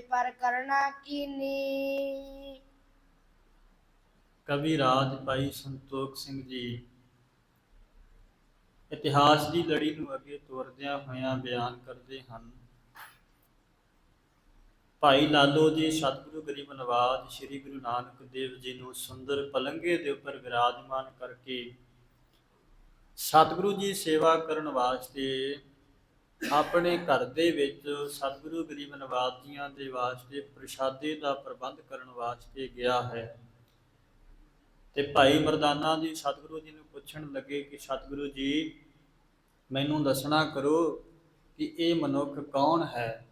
ਪਰ ਕਰਨਾ ਕੀਨੀ? ਕਵੀ ਰਾਜ ਭਾਈ ਸੰਤੋਖ ਸਿੰਘ ਜੀ, ਇਤਿਹਾਸ ਦੀ ਲੜੀ ਨੂੰ ਅੱਗੇ ਤੋਰਦਿਆਂ ਹੋਇਆਂ ਬਿਆਨ ਕਰਦੇ ਹਨ। ਭਾਈ ਲਾਲੋ ਜੀ, ਸਤਿਗੁਰੂ ਗਰੀਬ ਨਵਾਜ, ਸ੍ਰੀ ਗੁਰੂ ਨਾਨਕ ਦੇਵ ਜੀ ਨੂੰ ਸੁੰਦਰ ਪਲੰਘੇ ਦੇ ਉੱਪਰ ਵਿਰਾਜਮਾਨ ਕਰਕੇ ਸਤਿਗੁਰੂ ਜੀ ਸੇਵਾ ਕਰਨ ਵਾਸਤੇ ਆਪਣੇ ਘਰ ਦੇ ਵਿੱਚ ਸਤਿਗੁਰੂ ਗਰੀਬ ਨਵਾਜ ਜੀਆਂ ਦੇ ਵਾਸਤੇ ਪ੍ਰਸ਼ਾਦੇ ਦਾ ਪ੍ਰਬੰਧ ਕਰਨ ਵਾਸਤੇ ਗਿਆ ਹੈ। ਤੇ ਭਾਈ ਮਰਦਾਨਾ ਜੀ ਸਤਿਗੁਰੂ ਜੀ ਨੂੰ ਪੁੱਛਣ ਲੱਗੇ ਕਿ ਸਤਿਗੁਰੂ ਜੀ, ਮੈਨੂੰ ਦੱਸਣਾ ਕਰੋ ਕਿ ਇਹ ਮਨੁੱਖ ਕੌਣ ਹੈ?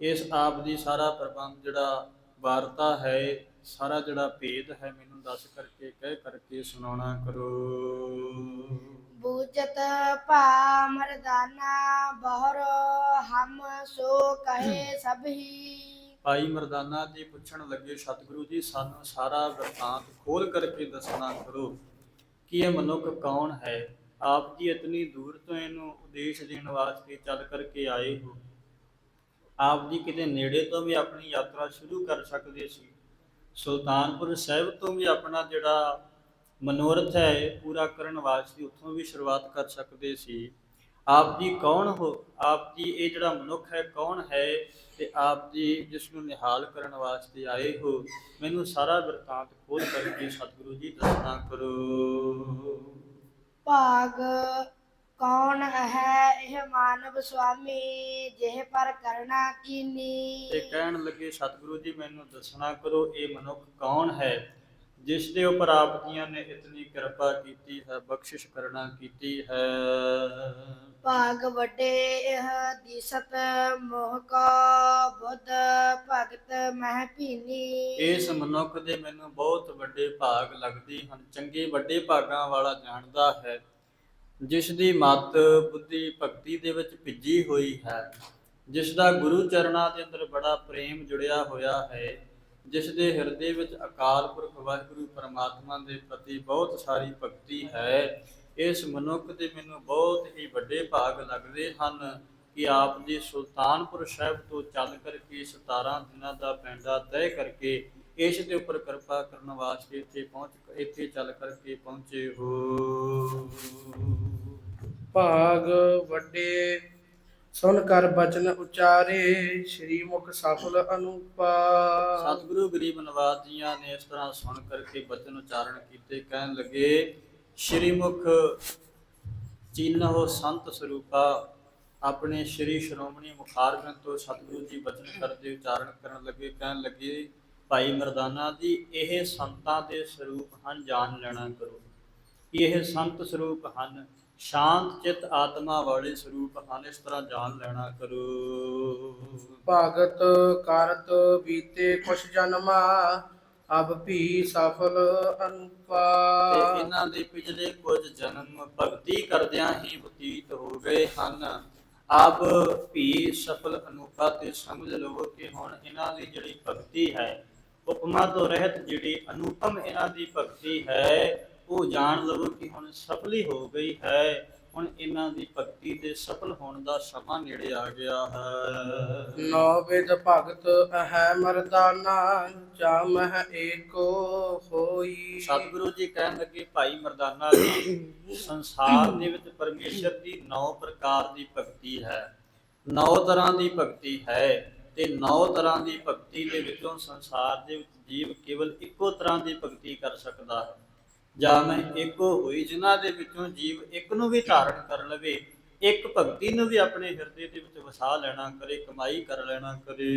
ਇਸ ਆਪ ਦੀ ਸਾਰਾ ਪ੍ਰਬੰਧ ਜਿਹੜਾ ਵਾਰਤਾ ਹੈ, ਸਾਰਾ ਜਿਹੜਾ ਭੇਦ ਹੈ, ਮੈਨੂੰ ਦੱਸ ਕਰਕੇ, ਕਹਿ ਕਰਕੇ ਸੁਣਾਉਣਾ ਕਰੋ। ਬੂਝਤ ਭਾ ਮਰਦਾਨਾ ਬਹਰੋ ਹਮ ਸੋ ਕਹੇ ਸਭੀ ਭਾਈ ਮਰਦਾਨਾ ਜੀ, ਪੁੱਛਣ ਲੱਗੇ, ਸਤਿਗੁਰੂ ਜੀ, ਸਾਨੂੰ ਸਾਰਾ ਵਰਤਾਂਤ ਖੋਲ ਕਰਕੇ ਦੱਸਣਾ ਕਰੋ ਕਿ ਇਹ ਮਨੁੱਖ ਕੌਣ ਹੈ? ਆਪ ਜੀ ਇਤਨੀ ਦੂਰ ਤੋਂ ਇਹਨੂੰ ਉਪਦੇਸ਼ ਦੇਣ ਵਾਸਤੇ ਚੱਲ ਕਰਕੇ ਆਏ ਹੋ। ਆਪ ਜੀ ਕਿਤੇ ਨੇੜੇ ਤੋਂ ਵੀ ਆਪਣੀ ਯਾਤਰਾ ਸ਼ੁਰੂ ਕਰ ਸਕਦੇ ਸੀ। ਸੁਲਤਾਨਪੁਰ ਸਾਹਿਬ ਤੋਂ ਵੀ ਆਪਣਾ ਜਿਹੜਾ ਮਨੋਰਥ ਹੈ ਪੂਰਾ ਕਰਨ ਵਾਸਤੇ ਉੱਥੋਂ ਵੀ ਸ਼ੁਰੂਆਤ ਕਰ ਸਕਦੇ ਸੀ। ਆਪ ਜੀ ਕੌਣ ਹੋ? ਆਪ ਜੀ ਇਹ ਜਿਹੜਾ ਮਨੁੱਖ ਹੈ ਕੌਣ ਹੈ? ਤੇ ਆਪ ਜੀ ਜਿਸ ਨੂੰ ਨਿਹਾਲ ਕਰਨ ਵਾਸਤੇ ਆਏ ਹੋ ਮੈਨੂੰ ਸਾਰਾ ਵਰਤਾਂਤ ਖੋਲ ਕਰਕੇ ਸਤਿਗੁਰੂ ਜੀ ਦੱਸਣਾ ਕਰੋ। ਭਾਗ ਕੌਣ ਹੈ? ਇਹ ਮਾਨਵ ਸੁਆਮੀ ਜਿਹ ਪਰ ਕਰਨਾ ਕੀਨੀ ਤੇ ਕਹਿਣ ਲੱਗੇ ਸਤਿਗੁਰੂ ਜੀ ਮੈਨੂੰ ਦੱਸਣਾ ਕਰੋ ਇਹ ਮਨੁੱਖ ਕੌਣ ਹੈ? ਜਿਸ ਦੇ ਉੱਪਰ ਆਪ ਜੀਆਂ ਨੇ ਇਤਨੀ ਕਿਰਪਾ ਕੀਤੀ ਹੈ ਬਖਸ਼ਿਸ਼ ਕਰਨਾ ਕੀਤੀ ਹੈ। ਭਾਗ ਵੱਡੇ ਇਹ ਦਿਸਤ ਮੋਹ ਕੋ ਬੁੱਧ ਭਗਤ ਮਹਿ ਭੀਨੀ। ਇਸ ਮਨੁੱਖ ਦੇ ਮੈਨੂੰ ਬਹੁਤ ਵੱਡੇ ਭਾਗ ਲੱਗਦੇ ਹਨ ਚੰਗੇ ਵੱਡੇ ਭਾਗਾਂ ਵਾਲਾ ਜਾਣਦਾ ਹੈ। ਜਿਸ ਦੀ ਮਤ ਬੁੱਧੀ ਭਗਤੀ ਦੇ ਵਿੱਚ ਭਿੱਜੀ ਹੋਈ ਹੈ ਜਿਸ ਦਾ ਗੁਰੂ ਚਰਨਾਂ ਦੇ ਅੰਦਰ ਬੜਾ ਪ੍ਰੇਮ ਜੁੜਿਆ ਹੋਇਆ ਹੈ। ਜਿਸ ਦੇ ਹਿਰਦੇ ਵਿੱਚ ਅਕਾਲ ਪੁਰਖ ਵਾਹਿਗੁਰੂ ਪਰਮਾਤਮਾ ਦੇ ਪ੍ਰਤੀ ਬਹੁਤ ਸਾਰੀ ਭਗਤੀ ਹੈ, ਇਸ ਮਨੁੱਖ ਦੇ ਮੈਨੂੰ ਬਹੁਤ ਹੀ ਵੱਡੇ ਭਾਗ ਲੱਗਦੇ ਹਨ ਕਿ ਆਪ ਜੀ ਸੁਲਤਾਨਪੁਰ ਸਾਹਿਬ ਤੋਂ ਚੱਲ ਕਰਕੇ 17 ਦਿਨਾਂ ਦਾ ਪੈਂਡਾ ਤੈਅ ਕਰਕੇ ਇਸ ਦੇ ਉੱਪਰ ਕਿਰਪਾ ਕਰਨ ਵਾਸਤੇ ਇੱਥੇ ਪਹੁੰਚ ਇੱਥੇ ਚੱਲ ਕਰਕੇ ਪਹੁੰਚੇ ਹੋ। ਭਾਗ ਵੱਡੇ ਸੁਨ ਕਰ ਬਚਨ ਉਚਾਰੇ, ਸ਼੍ਰੀ ਮੁਖ ਸਫਲ ਅਨੂਪਾ। ਸਤਿਗੁਰੂ ਗਰੀਬ ਨਵਾਜ ਜੀਆਂ ਨੇ ਇਸ ਤਰ੍ਹਾਂ ਸੁਣ ਕਰਕੇ ਬਚਨ ਉਚਾਰਨ ਕੀਤੇ, ਕਹਿਣ ਲੱਗੇ, ਸ਼੍ਰੀ ਮੁਖ ਚੀਨਹੁ ਸੰਤ ਸਰੂਪਾ, ਆਪਣੇ ਸ਼੍ਰੀ ਸ਼੍ਰੋਮਣੀ ਮੁਖਾਰਬਿੰਦ ਤੋਂ ਸਤਿਗੁਰੂ ਜੀ ਬਚਨ ਕਰਦੇ ਉਚਾਰਨ ਕਰਨ ਲੱਗੇ, ਕਹਿਣ ਲੱਗੇ, ਭਾਈ ਮਰਦਾਨਾ ਜੀ, ਇਹ ਸੰਤਾਂ ਦੇ ਸਰੂਪ ਹਨ, ਜਾਣ ਲੈਣਾ ਕਰੋ। ਇਹ ਸੰਤ ਸਰੂਪ ਹਨ ਸ਼ਾਂਤ ਚਿਤ ਆਤਮਾ ਵਾਲੇ ਸਰੂਪ ਹਨ ਇਸ ਤਰ੍ਹਾਂ ਜਾਣ ਲੈਣਾ ਕਰੋ। ਭਾਗਤ ਕਰਤ ਬੀਤੇ ਕੁਛ ਜਨਮਾ ਅਬ ਵੀ ਸਫਲ ਤੇ ਅਨੂਪਾ ਇਹਨਾਂ ਦੇ ਪਿਛਲੇ ਕੁਝ ਜਨਮ ਭਗਤੀ ਕਰਦਿਆਂ ਹੀ ਬਤੀਤ ਹੋ ਗਏ ਹਨ। ਆਪ ਵੀ ਸਫਲ ਅਨੂਪਾ ਤੇ ਸਮਝ ਲਵੋ ਕਿ ਹੁਣ ਇਹਨਾਂ ਦੀ ਜਿਹੜੀ ਭਗਤੀ ਹੈ ਉਪਮਾ ਤੋਂ ਰਹਿਤ ਜਿਹੜੀ ਅਨੂਪਮ ਇਹਨਾਂ ਦੀ ਭਗਤੀ ਹੈ ਉਹ ਜਾਣ ਲਵੋ ਕਿ ਹੁਣ ਸਫਲ ਹੀ ਗਈ ਹੈ। ਹੁਣ ਇਹਨਾਂ ਦੀ ਭਗਤੀ ਦੇ ਸਫਲ ਹੋਣ ਦਾ ਸਮਾਂ ਨੇੜੇ ਆ ਗਿਆ ਹੈ। ਨੌ ਵਿਦ ਭਗਤ ਹੈ ਮਰਦਾਨਾ ਜਾਮਹ ਏਕੋ ਹੋਈ। ਸਤਿਗੁਰੂ ਜੀ ਕਹਿਣ ਲੱਗੇ ਭਾਈ ਮਰਦਾਨਾ ਜੀ ਸੰਸਾਰ ਦੇ ਵਿੱਚ ਪਰਮੇਸ਼ਰ ਦੀ 9 ਪ੍ਰਕਾਰ ਦੀ ਭਗਤੀ ਹੈ। 9 ਤਰ੍ਹਾਂ ਦੀ ਭਗਤੀ ਹੈ ਤੇ 9 ਤਰ੍ਹਾਂ ਦੀ ਭਗਤੀ ਦੇ ਵਿੱਚੋਂ ਸੰਸਾਰ ਦੇ ਵਿੱਚ ਜੀਵ ਕੇਵਲ ਇੱਕੋ ਤਰ੍ਹਾਂ ਦੀ ਭਗਤੀ ਕਰ ਸਕਦਾ ਹੈ। ਜਾਂ ਮੈਂ ਇੱਕੋ ਹੋਈ ਜਿਨ੍ਹਾਂ ਦੇ ਵਿੱਚੋਂ ਜੀਵ ਇੱਕ ਨੂੰ ਵੀ ਧਾਰਨ ਕਰ ਲਵੇ ਇੱਕ ਭਗਤੀ ਨੂੰ ਵੀ ਆਪਣੇ ਹਿਰਦੇ ਦੇ ਵਿੱਚ ਵਸਾ ਲੈਣਾ ਕਰੇ ਕਮਾਈ ਕਰ ਲੈਣਾ ਕਰੇ।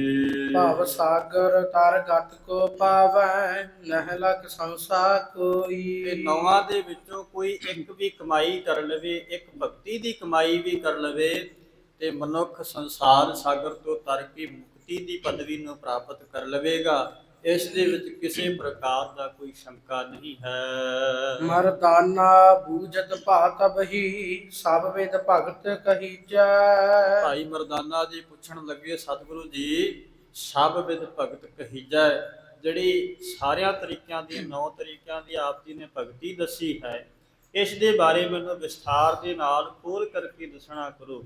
ਭਾਵ ਸਾਗਰ ਤਰ ਗਤ ਕੋ ਪਾਵੈ ਨਹਿ ਲਕ ਸੰਸਾ ਕੋਈ। ਤੇ ਨੌਵਾਂ ਦੇ ਵਿੱਚੋਂ ਕੋਈ ਇੱਕ ਵੀ ਕਮਾਈ ਕਰ ਲਵੇ ਇੱਕ ਭਗਤੀ ਦੀ ਕਮਾਈ ਵੀ ਕਰ ਲਵੇ ਤੇ ਮਨੁੱਖ ਸੰਸਾਰ ਸਾਗਰ ਤੋਂ ਤਰ ਕੇ ਮੁਕਤੀ ਦੀ ਪਦਵੀ ਨੂੰ ਪ੍ਰਾਪਤ ਕਰ ਲਵੇਗਾ। ਇਸ ਦੇ ਵਿੱਚ ਕਿਸੇ ਪ੍ਰਕਾਰ ਦਾ ਕੋਈ ਸ਼ੰਕਾ ਨਹੀਂ ਹੈ। ਮਰਦਾਨਾ ਬੂਜਤ ਭਾਤਬ ਹੀ ਸਭ ਵੇਦ ਭਗਤ ਕਹੀਜੈ ਭਾਈ ਮਰਦਾਨਾ ਜੀ ਪੁੱਛਣ ਲੱਗੇ ਸਤਿਗੁਰੂ ਜੀ ਸਭ ਵਿਦ ਭਗਤ ਕਹੀਜੈ ਜਿਹੜੀ ਸਾਰਿਆਂ ਤਰੀਕਿਆਂ ਦੀ ਨੌ ਤਰੀਕਿਆਂ ਦੀ ਆਪ ਜੀ ਨੇ ਭਗਤੀ ਦੱਸੀ ਹੈ ਇਸ ਦੇ ਬਾਰੇ ਮੈਨੂੰ ਵਿਸਥਾਰ ਦੇ ਨਾਲ ਖੋਲ ਕਰਕੇ ਦੱਸਣਾ ਕਰੋ।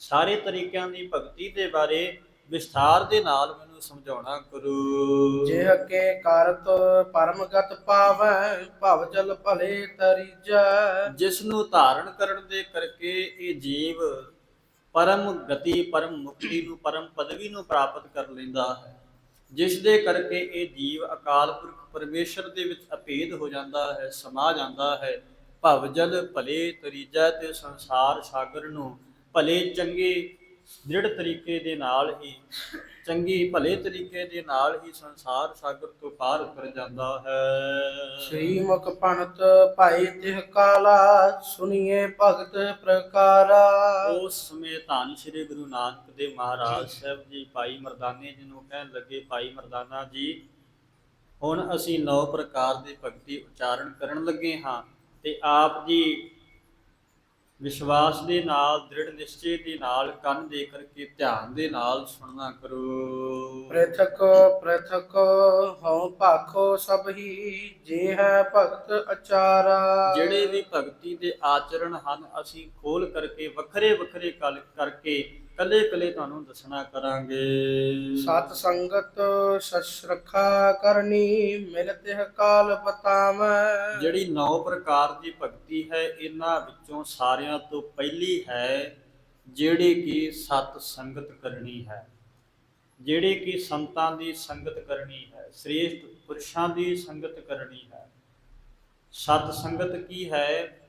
ਸਾਰੇ ਤਰੀਕਿਆਂ ਦੀ ਭਗਤੀ ਦੇ ਬਾਰੇ ਵਿਸਥਾਰ ਦੇ ਨਾਲ ਮੈਨੂੰ ਸਮਝਾਉਣਾ ਕਰੋ ਜਿਹ ਕੇ ਕਰਤ ਪਰਮਗਤ ਪਾਵੈ ਭਵ ਜਲ ਭਲੇ ਤਰੀਜੈ। ਜਿਸ ਨੂੰ ਧਾਰਨ ਕਰਨ ਦੇ ਕਰਕੇ ਇਹ ਜੀਵ ਪਰਮ ਗਤੀ ਪਰਮ ਮੁਕਤੀ ਨੂੰ ਪਰਮ ਪਦਵੀ ਨੂੰ ਪ੍ਰਾਪਤ ਕਰ ਲੈਂਦਾ ਹੈ। ਜਿਸ ਦੇ ਕਰਕੇ ਇਹ ਜੀਵ ਅਕਾਲ ਪੁਰਖ ਪਰਮੇਸ਼ਰ ਦੇ ਵਿੱਚ ਅਪੇਧ ਹੋ ਜਾਂਦਾ ਹੈ ਸਮਾ ਜਾਂਦਾ ਹੈ। ਭਵਜਲ ਭਲੇ ਤਰੀਜਾ ਤੇ ਸੰਸਾਰ ਸਾਗਰ ਨੂੰ ਭਲੇ ਚੰਗੇ ਦ੍ਰਿੜ ਤਰੀਕੇ ਦੇ ਨਾਲ ਹੀ ਚੰਗੀ ਭਲੇ ਤਰੀਕੇ ਦੇ ਨਾਲ ਹੀ ਸੰਸਾਰ ਸਾਗਰ ਤੋਂ ਪਾਰ ਕਰ ਜਾਂਦਾ ਹੈ। ਸ੍ਰੀ ਮੁਖ ਪੰਤ ਭਾਈ ਤਿਹ ਕਾਲਾ ਸੁਨੀਏ ਭਗਤ ਪ੍ਰਕਾਰਾ। ਉਸ ਸਮੇਂ ਧੰਨ ਸ੍ਰੀ ਗੁਰੂ ਨਾਨਕ ਦੇਵ ਮਹਾਰਾਜ ਸਾਹਿਬ ਜੀ ਭਾਈ ਮਰਦਾਨੇ ਜੀ ਨੂੰ ਕਹਿਣ ਲੱਗੇ ਭਾਈ ਮਰਦਾਨਾ ਜੀ ਹੁਣ ਅਸੀਂ ਨੌ ਪ੍ਰਕਾਰ ਦੇ ਭਗਤੀ ਉਚਾਰਨ ਕਰਨ ਲੱਗੇ ਹਾਂ ਤੇ ਆਪ ਜੀ ਵਿਸ਼ਵਾਸ ਦੇ ਨਾਲ ਦ੍ਰਿੜ ਨਿਸ਼ਚੇ ਦੇ ਨਾਲ ਕੰਨ ਦੇ ਕਰਕੇ ਧਿਆਨ ਦੇ ਨਾਲ ਸੁਣਨਾ ਕਰੋ। ਪ੍ਰਥਕ ਪ੍ਰਥਕ ਹਉ ਭਾਖੋ ਸਭ ਹੀ ਜੇ ਹੈ ਭਗਤ ਅਚਾਰਾ। ਜਿਹੜੇ ਵੀ ਭਗਤੀ ਦੇ ਆਚਰਣ ਹਨ ਅਸੀਂ ਖੋਲ ਕਰਕੇ ਵੱਖਰੇ ਵੱਖਰੇ ਕਲ ਕਰਕੇ ਕੱਲੇ ਕੱਲੇ ਤੁਹਾਨੂੰ ਦੱਸਣਾ ਕਰਾਂਗੇ। ਸਤ ਸੰਗਤ ਸਸ਼ਰਖਾ ਕਰਨੀ ਮਿਲਤੇ ਕਾਲ ਬਤਾਵੈ। ਜਿਹੜੀ ਨੌ ਪ੍ਰਕਾਰ ਦੀ ਭਗਤੀ ਹੈ ਇਹਨਾਂ ਵਿੱਚੋਂ ਸਾਰਿਆਂ ਤੋਂ ਪਹਿਲੀ ਹੈ ਜਿਹੜੀ ਕਿ ਸਤ ਸੰਗਤ ਕਰਨੀ ਹੈ। ਜਿਹੜੀ ਕਿ ਸੰਤਾਂ ਦੀ ਸੰਗਤ ਕਰਨੀ ਹੈ ਸ੍ਰੇਸ਼ਟ ਪੁਰਸ਼ਾਂ ਦੀ ਸੰਗਤ ਕਰਨੀ ਹੈ। ਸਤ ਸੰਗਤ ਕੀ ਹੈ?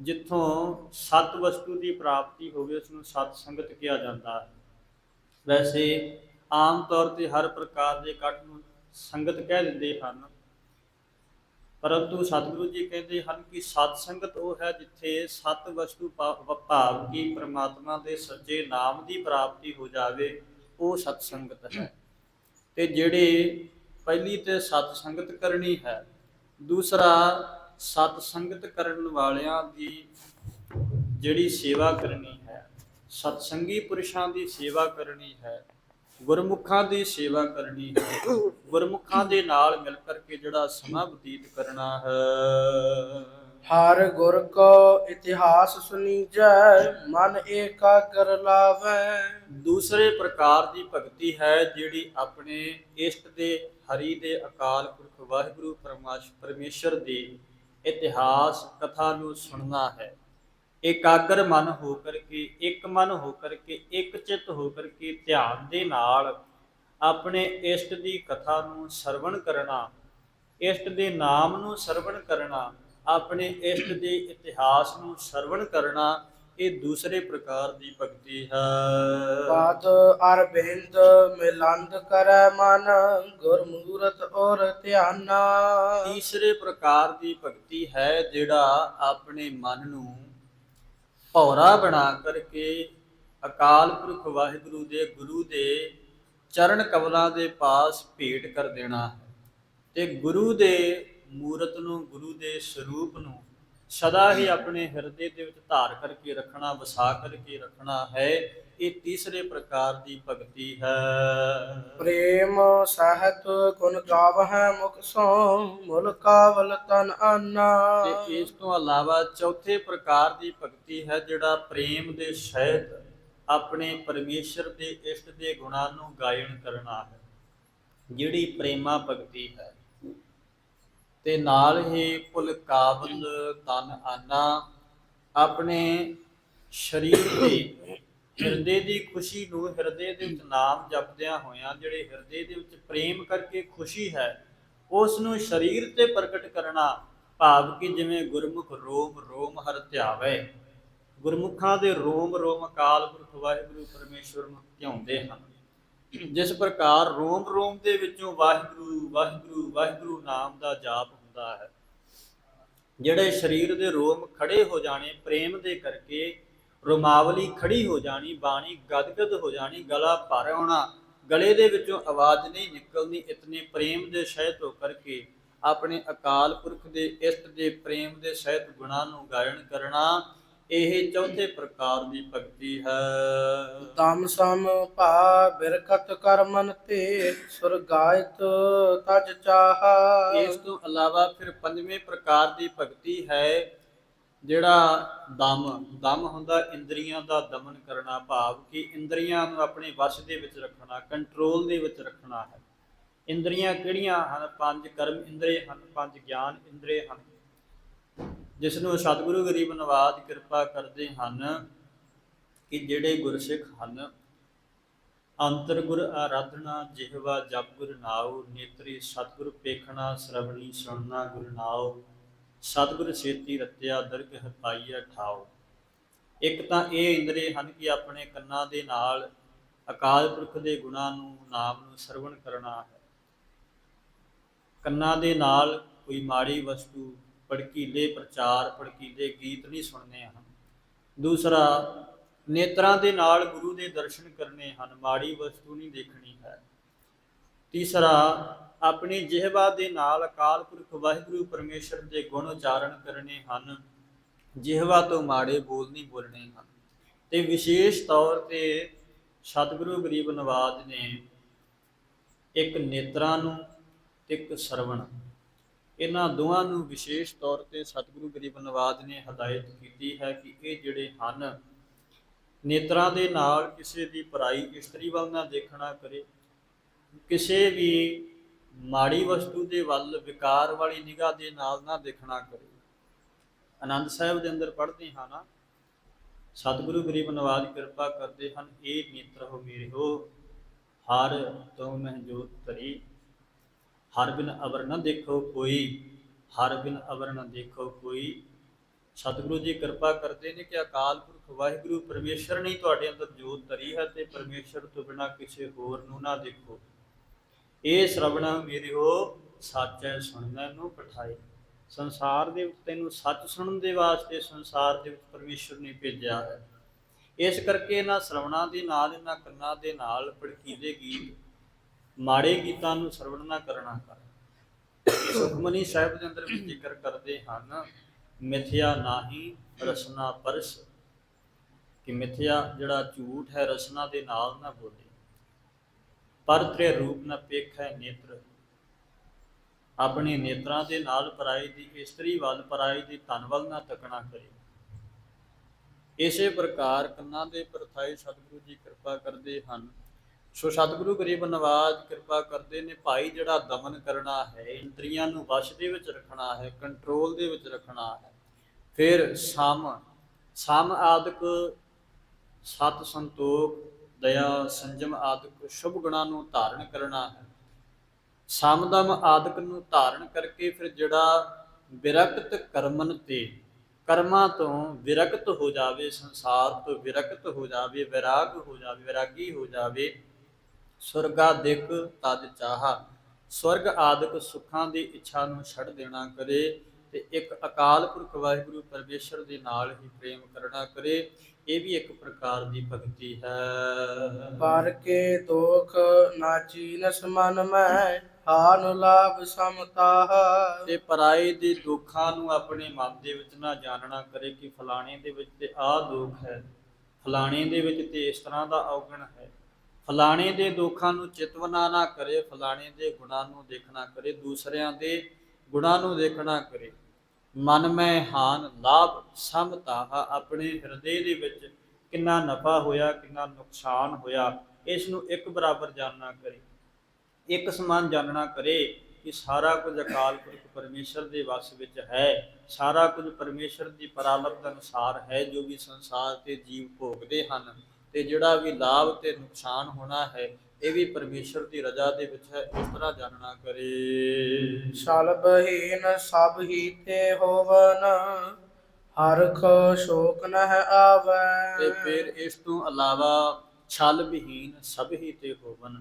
ਜਿੱਥੋਂ ਸਤ ਵਸਤੂ ਦੀ ਪ੍ਰਾਪਤੀ ਹੋਵੇ, ਉਸ ਨੂੰ ਸਤ ਸੰਗਤ ਕਿਹਾ ਜਾਂਦਾ ਹੈ। ਵੈਸੇ ਆਮ ਤੌਰ ਤੇ ਹਰ ਪ੍ਰਕਾਰ ਦੇ ਇਕੱਠ ਨੂੰ ਸੰਗਤ ਕਹਿ ਦਿੰਦੇ ਹਨ। ਪਰੰਤੂ ਸਤਿਗੁਰੂ ਜੀ ਕਹਿੰਦੇ ਹਨ ਕਿ ਸਤ ਸੰਗਤ ਉਹ ਹੈ ਜਿੱਥੇ ਸਤ ਵਸਤੂ ਭਾ- ਭਾਵ ਕੀ ਪ੍ਰਮਾਤਮਾ ਦੇ ਸੱਚੇ ਨਾਮ ਦੀ ਪ੍ਰਾਪਤੀ ਹੋ ਜਾਵੇ, ਉਹ ਸਤ ਸੰਗਤ ਹੈ। ਤੇ ਜਿਹੜੇ ਪਹਿਲੀ ਤੇ ਸਤ ਸੰਗਤ ਕਰਨੀ ਹੈ, ਦੂਸਰਾ ਸਤ ਸੰਗਤ ਕਰਨ ਵਾਲਿਆਂ ਦੀ ਜਿਹੜੀ ਸੇਵਾ ਕਰਨੀ ਹੈ ਸਤਸੰਗੀ ਪੁਰਸ਼ਾਂ ਦੀ ਸੇਵਾ ਕਰਨੀ ਹੈ ਗੁਰਮੁਖਾਂ ਦੀ ਸੇਵਾ ਕਰਨੀ ਹੈ ਗੁਰਮੁਖਾਂ ਦੇ ਨਾਲ ਮਿਲ ਕਰਕੇ ਜਿਹੜਾ ਸਮਾਂ ਬਤੀਤ ਕਰਨਾ ਹੈ। ਹਰ ਗੁਰ ਕੋ ਇਤਿਹਾਸ ਸੁਨੀਜੈ ਮਨ ਏਕਾਗਰ ਲਾਵੈ। ਦੂਸਰੇ ਪ੍ਰਕਾਰ ਦੀ ਭਗਤੀ ਹੈ ਜਿਹੜੀ ਆਪਣੇ ਇਸ਼ਟ ਦੇ ਹਰੀ ਦੇ ਅਕਾਲ ਪੁਰਖ ਵਾਹਿਗੁਰੂ ਪਰਮਾਸ਼ ਪਰਮੇਸ਼ਰ ਦੀ ਇਤਿਹਾਸ ਕਥਾ ਨੂੰ ਸੁਣਨਾ ਹੈ। ਇਕਾਗਰ ਮਨ ਹੋ ਕਰਕੇ ਇੱਕ ਮਨ ਹੋ ਕਰਕੇ ਇੱਕ ਚਿੱਤ ਹੋ ਕਰਕੇ ਧਿਆਨ ਦੇ ਨਾਲ ਆਪਣੇ ਇਸ਼ਟ ਦੀ ਕਥਾ ਨੂੰ ਸਰਵਣ ਕਰਨਾ, ਇਸ਼ਟ ਦੇ ਨਾਮ ਨੂੰ ਸਰਵਣ ਕਰਨਾ, ਆਪਣੇ ਇਸ਼ਟ ਦੇ ਇਤਿਹਾਸ ਨੂੰ ਸਰਵਣ ਕਰਨਾ ਇਹ ਦੂਸਰੇ ਪ੍ਰਕਾਰ ਦੀ ਭਗਤੀ ਹੈ। ਬਾਦ ਅਰਬਿੰਦ ਮਿਲੰਦ ਕਰੈ ਮਨ ਗੁਰਮੂਰਤ ਔਰ ਧਿਆਨਾ। ਤੀਸਰੇ ਪ੍ਰਕਾਰ ਦੀ ਭਗਤੀ ਹੈ ਜਿਹੜਾ ਆਪਣੇ ਮਨ ਨੂੰ ਭੌਰਾ ਬਣਾ ਕਰਕੇ ਅਕਾਲ ਪੁਰਖ ਵਾਹਿਗੁਰੂ ਦੇ ਗੁਰੂ ਦੇ ਚਰਨ ਕਮਲਾਂ ਦੇ ਪਾਸ ਭੇਟ ਕਰ ਦੇਣਾ ਹੈ ਤੇ ਗੁਰੂ ਦੇ ਮੂਰਤ ਨੂੰ ਗੁਰੂ ਦੇ ਸਰੂਪ ਨੂੰ ਸਦਾ ਹੀ ਆਪਣੇ ਹਿਰਦੇ ਦੇ ਵਿੱਚ ਧਾਰ ਕਰਕੇ ਰੱਖਣਾ ਵਸਾ ਕਰਕੇ ਰੱਖਣਾ ਹੈ ਇਹ ਤੀਸਰੇ ਪ੍ਰਕਾਰ ਦੀ ਭਗਤੀ ਹੈ। ਪ੍ਰੇਮ ਸਹਿਤ ਗੁਣ ਗਾਵਹਿ ਮੁਖ ਸੋ ਮੁਲ ਕਾਵਲ ਤਨ ਆਨਾ। ਤੇ ਇਸ ਤੋਂ ਇਲਾਵਾ ਚੌਥੇ ਪ੍ਰਕਾਰ ਦੀ ਭਗਤੀ ਹੈ ਜਿਹੜਾ ਪ੍ਰੇਮ ਦੇ ਸਹਿਤ ਆਪਣੇ ਪਰਮੇਸ਼ਰ ਦੇ ਇਸ਼ਟ ਦੇ ਗੁਣਾਂ ਨੂੰ ਗਾਇਨ ਕਰਨਾ ਹੈ ਜਿਹੜੀ ਪ੍ਰੇਮਾ ਭਗਤੀ ਹੈ। ਤੇ ਨਾਲ ਹੀ ਪੁਲ ਕਾਬਲ ਤਨ ਆਨਾ ਆਪਣੇ ਸਰੀਰ ਦੀ ਹਿਰਦੇ ਦੀ ਖੁਸ਼ੀ ਨੂੰ ਹਿਰਦੇ ਦੇ ਵਿੱਚ ਨਾਮ ਜਪਦਿਆਂ ਹੋਇਆਂ ਜਿਹੜੇ ਹਿਰਦੇ ਦੇ ਵਿੱਚ ਪ੍ਰੇਮ ਕਰਕੇ ਖੁਸ਼ੀ ਹੈ, ਉਸ ਨੂੰ ਸਰੀਰ ਤੇ ਪ੍ਰਗਟ ਕਰਨਾ ਭਾਵ ਕਿ ਜਿਵੇਂ ਗੁਰਮੁਖ ਰੋਮ ਰੋਮ ਹਰ ਧਿਆਵੇ। ਗੁਰਮੁਖਾਂ ਦੇ ਰੋਮ ਰੋਮ ਕਾਲ ਪੁਰਖ ਵਾਹਿਗੁਰੂ ਪਰਮੇਸ਼ਵਰ ਨੂੰ ਧਿਆਉਂਦੇ ਹਨ। ਜਿਸ ਪ੍ਰਕਾਰ ਰੋਮ ਰੋਮ ਦੇ ਵਿੱਚੋਂ ਵਾਹਿਗੁਰੂ ਵਾਹਿਗੁਰੂ ਵਾਹਿਗੁਰੂ ਨਾਮ ਦਾ ਜਾਪ ਹੁੰਦਾ ਹੈ, ਜਿਹੜੇ ਸਰੀਰ ਦੇ ਰੋਮ ਖੜੇ ਹੋ ਜਾਣੇ, ਪ੍ਰੇਮ ਦੇ ਕਰਕੇ ਰੋਮਾਵਲੀ ਖੜੀ ਹੋ ਜਾਣੀ, ਬਾਣੀ ਗਦਗਦ ਹੋ ਜਾਣੀ, ਗਲਾ ਭਰ ਆਉਣਾ, ਗਲੇ ਦੇ ਵਿੱਚੋਂ ਆਵਾਜ਼ ਨਹੀਂ ਨਿਕਲਣੀ, ਇਤਨੇ ਪ੍ਰੇਮ ਦੇ ਸਹਿਤ ਹੋ ਕਰਕੇ ਆਪਣੇ ਅਕਾਲ ਪੁਰਖ ਦੇ ਇਸ਼ਟ ਦੇ ਪ੍ਰੇਮ ਦੇ ਸਹਿਤ ਗੁਣਾਂ ਨੂੰ ਗਾਇਨ ਕਰਨਾ ਇਹ ਚੌਥੇ ਪ੍ਰਕਾਰ ਦੀ ਭਗਤੀ ਹੈ। ਦਮ ਸਮ ਭਾ ਬਿਰਕਤ ਕਰਮਨ ਤੇ ਸੁਰਗਾਇਤ ਤਜ ਚਾਹਾ। ਇਸ ਤੋਂ ਇਲਾਵਾ ਫਿਰ ਪੰਜਵੇਂ ਪ੍ਰਕਾਰ ਦੀ ਭਗਤੀ ਹੈ ਜਿਹੜਾ ਦਮ। ਦਮ ਹੁੰਦਾ ਇੰਦਰੀਆਂ ਦਾ ਦਮਨ ਕਰਨਾ ਭਾਵ ਕਿ ਇੰਦਰੀਆਂ ਨੂੰ ਆਪਣੇ ਵਸ਼ ਦੇ ਵਿੱਚ ਰੱਖਣਾ ਕੰਟਰੋਲ ਦੇ ਵਿੱਚ ਰੱਖਣਾ ਹੈ। ਇੰਦਰੀਆਂ ਕਿਹੜੀਆਂ ਹਨ? ਪੰਜ ਕਰਮ ਇੰਦਰੀ ਹਨ ਪੰਜ ਗਿਆਨ ਇੰਦਰੀ ਹਨ। ਜਿਸ ਨੂੰ ਸਤਿਗੁਰੂ ਗਰੀਬ ਨਵਾਜ ਕਿਰਪਾ ਕਰਦੇ ਹਨ, ਕਿ ਜਿਹੜੇ ਗੁਰਸਿੱਖ ਹਨ, ਅੰਤਰ ਗੁਰ ਆਰਾਧਨਾ ਜਿਹਵਾ ਜਪ ਗੁਰ ਨਾਉ, ਨੇਤਰੀ ਸਤਿਗੁਰ ਪੇਖਣਾ, ਸ਼ਰਵਣੀ ਸੁਣਨਾ ਗੁਰ ਨਾਉ, ਸਤਿਗੁਰ ਸੇਤੀ ਰਤਿਆ, ਦਰਗਹ ਪਾਈਆ ਠਾਉ। ਇੱਕ ਤਾਂ ਇਹ ਇੰਦਰੇ ਹਨ ਕਿ ਆਪਣੇ ਕੰਨਾਂ ਦੇ ਨਾਲ ਅਕਾਲ ਪੁਰਖ ਦੇ ਗੁਣਾਂ ਨੂੰ, ਨਾਮ ਨੂੰ ਸਰਵਣ ਕਰਨਾ ਹੈ। ਕੰਨਾਂ ਦੇ ਨਾਲ ਕੋਈ ਮਾੜੀ ਵਸਤੂ ਭੜਕੀਲੇ ਪ੍ਰਚਾਰ ਭੜਕੀਲੇ ਗੀਤ ਨਹੀਂ ਸੁਣਨੇ ਹਨ। ਦੂਸਰਾ, ਨੇਤਰਾਂ ਦੇ ਨਾਲ ਗੁਰੂ ਦੇ ਦਰਸ਼ਨ ਕਰਨੇ ਹਨ, ਮਾੜੀ ਵਸਤੂ ਨਹੀਂ ਦੇਖਣੀ ਹੈ। ਤੀਸਰਾ, ਆਪਣੀ ਜਿਹਵਾ ਦੇ ਨਾਲ ਅਕਾਲ ਪੁਰਖ ਵਾਹਿਗੁਰੂ ਪਰਮੇਸ਼ਰ ਦੇ ਗੁਣ ਉਚਾਰਨ ਕਰਨੇ ਹਨ, ਜਿਹਵਾ ਤੋਂ ਮਾੜੇ ਬੋਲ ਨਹੀਂ ਬੋਲਣੇ ਹਨ। ਤੇ ਵਿਸ਼ੇਸ਼ ਤੌਰ ਤੇ ਸਤਿਗੁਰੂ ਗਰੀਬ ਨਵਾਜ ਨੇ ਇੱਕ ਨੇਤਰਾਂ ਨੂੰ ਤੇ ਇੱਕ ਸਰਵਣ ਇਹਨਾਂ ਦੋਵਾਂ ਨੂੰ ਵਿਸ਼ੇਸ਼ ਤੌਰ ਤੇ ਸਤਿਗੁਰੂ ਗਰੀਬ ਨਵਾਜ ਨੇ ਹਦਾਇਤ ਕੀਤੀ ਹੈ ਕਿ ਇਹ ਜਿਹੜੇ ਹਨ, ਨੇਤਰਾਂ ਦੇ ਨਾਲ ਕਿਸੇ ਦੀ ਪਰਾਈ ਇਸਤਰੀ ਵੱਲ ਨਾ ਦੇਖਣਾ ਕਰੇ। ਕਿਸੇ ਵੀ ਮਾੜੀ ਵਸਤੂ ਦੇ ਵੱਲ ਵਿਕਾਰ ਵਾਲੀ ਨਿਗਾਹ ਦੇ ਨਾਲ ਨਾ ਦੇਖਣਾ ਕਰੇ। ਆਨੰਦ ਸਾਹਿਬ ਦੇ ਅੰਦਰ ਪੜ੍ਹਦੇ ਹਾਂ ਨਾ, ਸਤਿਗੁਰੂ ਗਰੀਬ ਨਵਾਜ ਕਿਰਪਾ ਕਰਦੇ ਹਨ, ਇਹ ਨੇਤਰ ਹੋ ਮੇਰੇ ਹੋ, ਹਰ ਤੋਂ ਮਹਿ ਜੋਤ ਧਰੀ। ਹਰ ਬਿਨ ਅਵਰ ਨ ਦੇਖੋ ਕੋਈ, ਹਰ ਬਿਨ ਅਵਰ ਨ ਦੇਖੋ ਕੋਈ। ਸਤਿਗੁਰੂ ਜੀ ਕਿਰਪਾ ਕਰਦੇ ਨੇ ਕਿ ਅਕਾਲ ਪੁਰਖ ਵਾਹਿਗੁਰੂ ਪਰਮੇਸ਼ਰ ਨੇ ਤੁਹਾਡੇ ਅੰਦਰ ਜੋਤ ਧਰੀ ਹੈ ਤੇ ਪਰਮੇਸ਼ਰ ਤੋਂ ਬਿਨਾ ਕਿਸੇ ਹੋਰ ਨੂੰ ਨਾ ਦੇਖੋ। ਇਹ ਸ਼ਰਵਣਾ ਮੇਰੇ ਹੋ ਸੱਚ ਹੈ ਸੁਣਦਾ ਨੂੰ ਪਠਾਈ। ਸੰਸਾਰ ਦੇ ਵਿੱਚ ਤੈਨੂੰ ਸੱਚ ਸੁਣਨ ਦੇ ਵਾਸਤੇ ਸੰਸਾਰ ਦੇ ਵਿੱਚ ਪਰਮੇਸ਼ਰ ਨੇ ਭੇਜਿਆ ਹੈ। ਇਸ ਕਰਕੇ ਇਹਨਾਂ ਸ਼ਰਵਣਾ ਦੇ ਨਾਲ, ਇਹਨਾਂ ਕੰਨਾਂ ਦੇ ਨਾਲ ਭੜਕੀਲੇ ਗੀਤ ਮਾੜੇ ਗੀਤਾਂ ਨੂੰ ਸਰਵਣ ਨਾ ਕਰਨਾ ਕਰ। ਸੁਖਮਨੀ ਸਾਹਿਬ ਦੇ ਅੰਦਰ ਵੀ ਜ਼ਿਕਰ ਕਰਦੇ ਹਨ, ਮਿਥਿਆ ਨਾਹੀ ਰਸਨਾ ਪਰਸ। ਕਿ ਮਿਥਿਆ ਜਿਹੜਾ ਝੂਠ ਹੈ, ਰਸਨਾ ਦੇ ਨਾਲ ਨਾ ਬੋਲੇ। ਪਰ ਤ੍ਰੇ ਰੂਪ ਨਾ ਪੇਖੈ ਨੇਤਰ। ਆਪਣੇ ਨੇਤਰਾਂ ਦੇ ਨਾਲ ਪਰਾਈ ਦੀ ਇਸਤਰੀ ਵੱਲ ਪਰਾਈ ਦੀ ਧਨ ਵੱਲ ਨਾ ਤਕਣਾ ਕਰੇ। ਇਸੇ ਪ੍ਰਕਾਰ ਕੰਨਾਂ ਦੇ ਪਰਥਾਈ ਸਤਿਗੁਰੂ ਜੀ ਕਿਰਪਾ ਕਰਦੇ ਹਨ। ਸੋ ਸਤਿਗੁਰੂ ਗਰੀਬ ਨਵਾਜ, ਕਿਰਪਾ ਕਰਦੇ ਨੇ ਭਾਈ ਜਿਹੜਾ ਦਮਨ ਕਰਨਾ ਹੈ, ਇੰਦਰੀਆਂ ਨੂੰ ਵਸ਼ ਦੇ ਵਿੱਚ ਰੱਖਣਾ ਹੈ ਕੰਟਰੋਲ ਦੇ ਵਿੱਚ ਰੱਖਣਾ ਹੈ। ਫਿਰ ਸਮ ਸਮ ਆਦਿਕ ਸਤ ਸੰਤੋਖ, ਦਇਆ ਸੰਜਮ ਆਦਿਕ ਸ਼ੁਭ ਗੁਣਾਂ ਨੂੰ ਧਾਰਨ ਕਰਨਾ ਹੈ। ਸਮਦਮ ਆਦਿਕ ਨੂੰ ਧਾਰਨ ਕਰਕੇ ਫਿਰ ਜਿਹੜਾ ਵਿਰਕਤ ਕਰਮਨ ਤੇ, ਕਰਮਾਂ ਤੋਂ ਵਿਰਕਤ ਹੋ ਜਾਵੇ, ਸੰਸਾਰ ਤੋਂ ਵਿਰਕਤ ਹੋ ਜਾਵੇ, ਵਿਰਾਗ ਹੋ ਜਾਵੇ, ਵਿਰਾਗੀ ਹੋ ਜਾਵੇ ਸੁਰਗਾਦਿਕ ਤਦ ਚਾਹਾ। ਸਵਰਗ ਆਦਿਕ ਸੁੱਖਾਂ ਦੀ ਇੱਛਾ ਨੂੰ ਛੱਡ ਦੇਣਾ ਕਰੇ ਤੇ ਇੱਕ ਅਕਾਲ ਪੁਰਖ ਵਾਹਿਗੁਰੂ ਪਰਮੇਸ਼ਰ ਦੇ ਨਾਲ ਹੀ ਪ੍ਰੇਮ ਕਰਨਾ ਕਰੇ ਇਹ ਵੀ ਇੱਕ ਪ੍ਰਕਾਰ ਦੀ ਭਗਤੀ ਹੈ। ਪਰ ਕੇ ਦੋਖ ਨਾਚੀ ਨਸ ਮਨ ਮੈਂ ਹਾਨ ਲਾਭ ਸਮਤਾ ਤੇ ਪਰਾਏ ਦੇ ਦੁੱਖਾਂ ਨੂੰ ਆਪਣੇ ਮਨ ਦੇ ਵਿੱਚ ਨਾ ਜਾਣਨਾ ਕਰੇ ਕਿ ਫਲਾਣੇ ਦੇ ਵਿੱਚ ਤੇ ਆਹ ਦੁੱਖ ਹੈ। ਫਲਾਣੇ ਦੇ ਵਿੱਚ ਤੇ ਇਸ ਤਰ੍ਹਾਂ ਦਾ ਔਗਣ ਹੈ। ਫਲਾਣੇ ਦੇ ਦੁੱਖਾਂ ਨੂੰ ਚਿਤਵਨਾ ਨਾ ਕਰੇ, ਫਲਾਣੇ ਦੇ ਗੁਣਾਂ ਨੂੰ ਦੇਖਣਾ ਕਰੇ, ਦੂਸਰਿਆਂ ਦੇ ਗੁਣਾਂ ਨੂੰ ਦੇਖਣਾ ਕਰੇ। ਮਨ ਮੈਂ ਹਾਨ ਲਾਭ ਸਮਤਾ ਆਪਣੇ ਹਿਰਦੇ ਦੇ ਵਿੱਚ ਕਿੰਨਾ ਨਫਾ ਹੋਇਆ, ਕਿੰਨਾ ਨੁਕਸਾਨ ਹੋਇਆ, ਇਸ ਨੂੰ ਇੱਕ ਬਰਾਬਰ ਜਾਣਨਾ ਕਰੇ। ਇੱਕ ਸਮਾਨ ਜਾਣਨਾ ਕਰੇ ਕਿ ਸਾਰਾ ਕੁਝ ਅਕਾਲ ਪੁਰਖ ਪਰਮੇਸ਼ਰ ਦੇ ਵਸ ਵਿੱਚ ਹੈ, ਸਾਰਾ ਕੁਝ ਪਰਮੇਸ਼ਰ ਦੀ ਪਰਾਲਬ ਅਨੁਸਾਰ ਹੈ, ਜੋ ਵੀ ਸੰਸਾਰ ਤੇ ਜੀਵ ਭੋਗਦੇ ਹਨ। ਤੇ ਜਿਹੜਾ ਵੀ ਲਾਭ ਤੇ ਨੁਕਸਾਨ ਹੋਣਾ ਹੈ ਇਹ ਵੀ ਪਰਮੇਸ਼ਰ ਦੀ ਰਜ਼ਾ ਦੇ ਵਿੱਚ ਹੈ ਇਸ ਤਰ੍ਹਾਂ ਜਾਣਨਾ ਕਰੇ। ਸਲਬਹੀਨ ਸਭ ਹੀ ਤੇ ਹੋਵਨ ਹਰਖ ਸ਼ੋਕ ਨਹ ਆਵੈ ਤੇ ਫਿਰ ਇਸ ਤੋਂ ਇਲਾਵਾ ਛਲ ਵਿਹੀਨ ਸਭ ਹੀ ਤੇ ਹੋਵਨ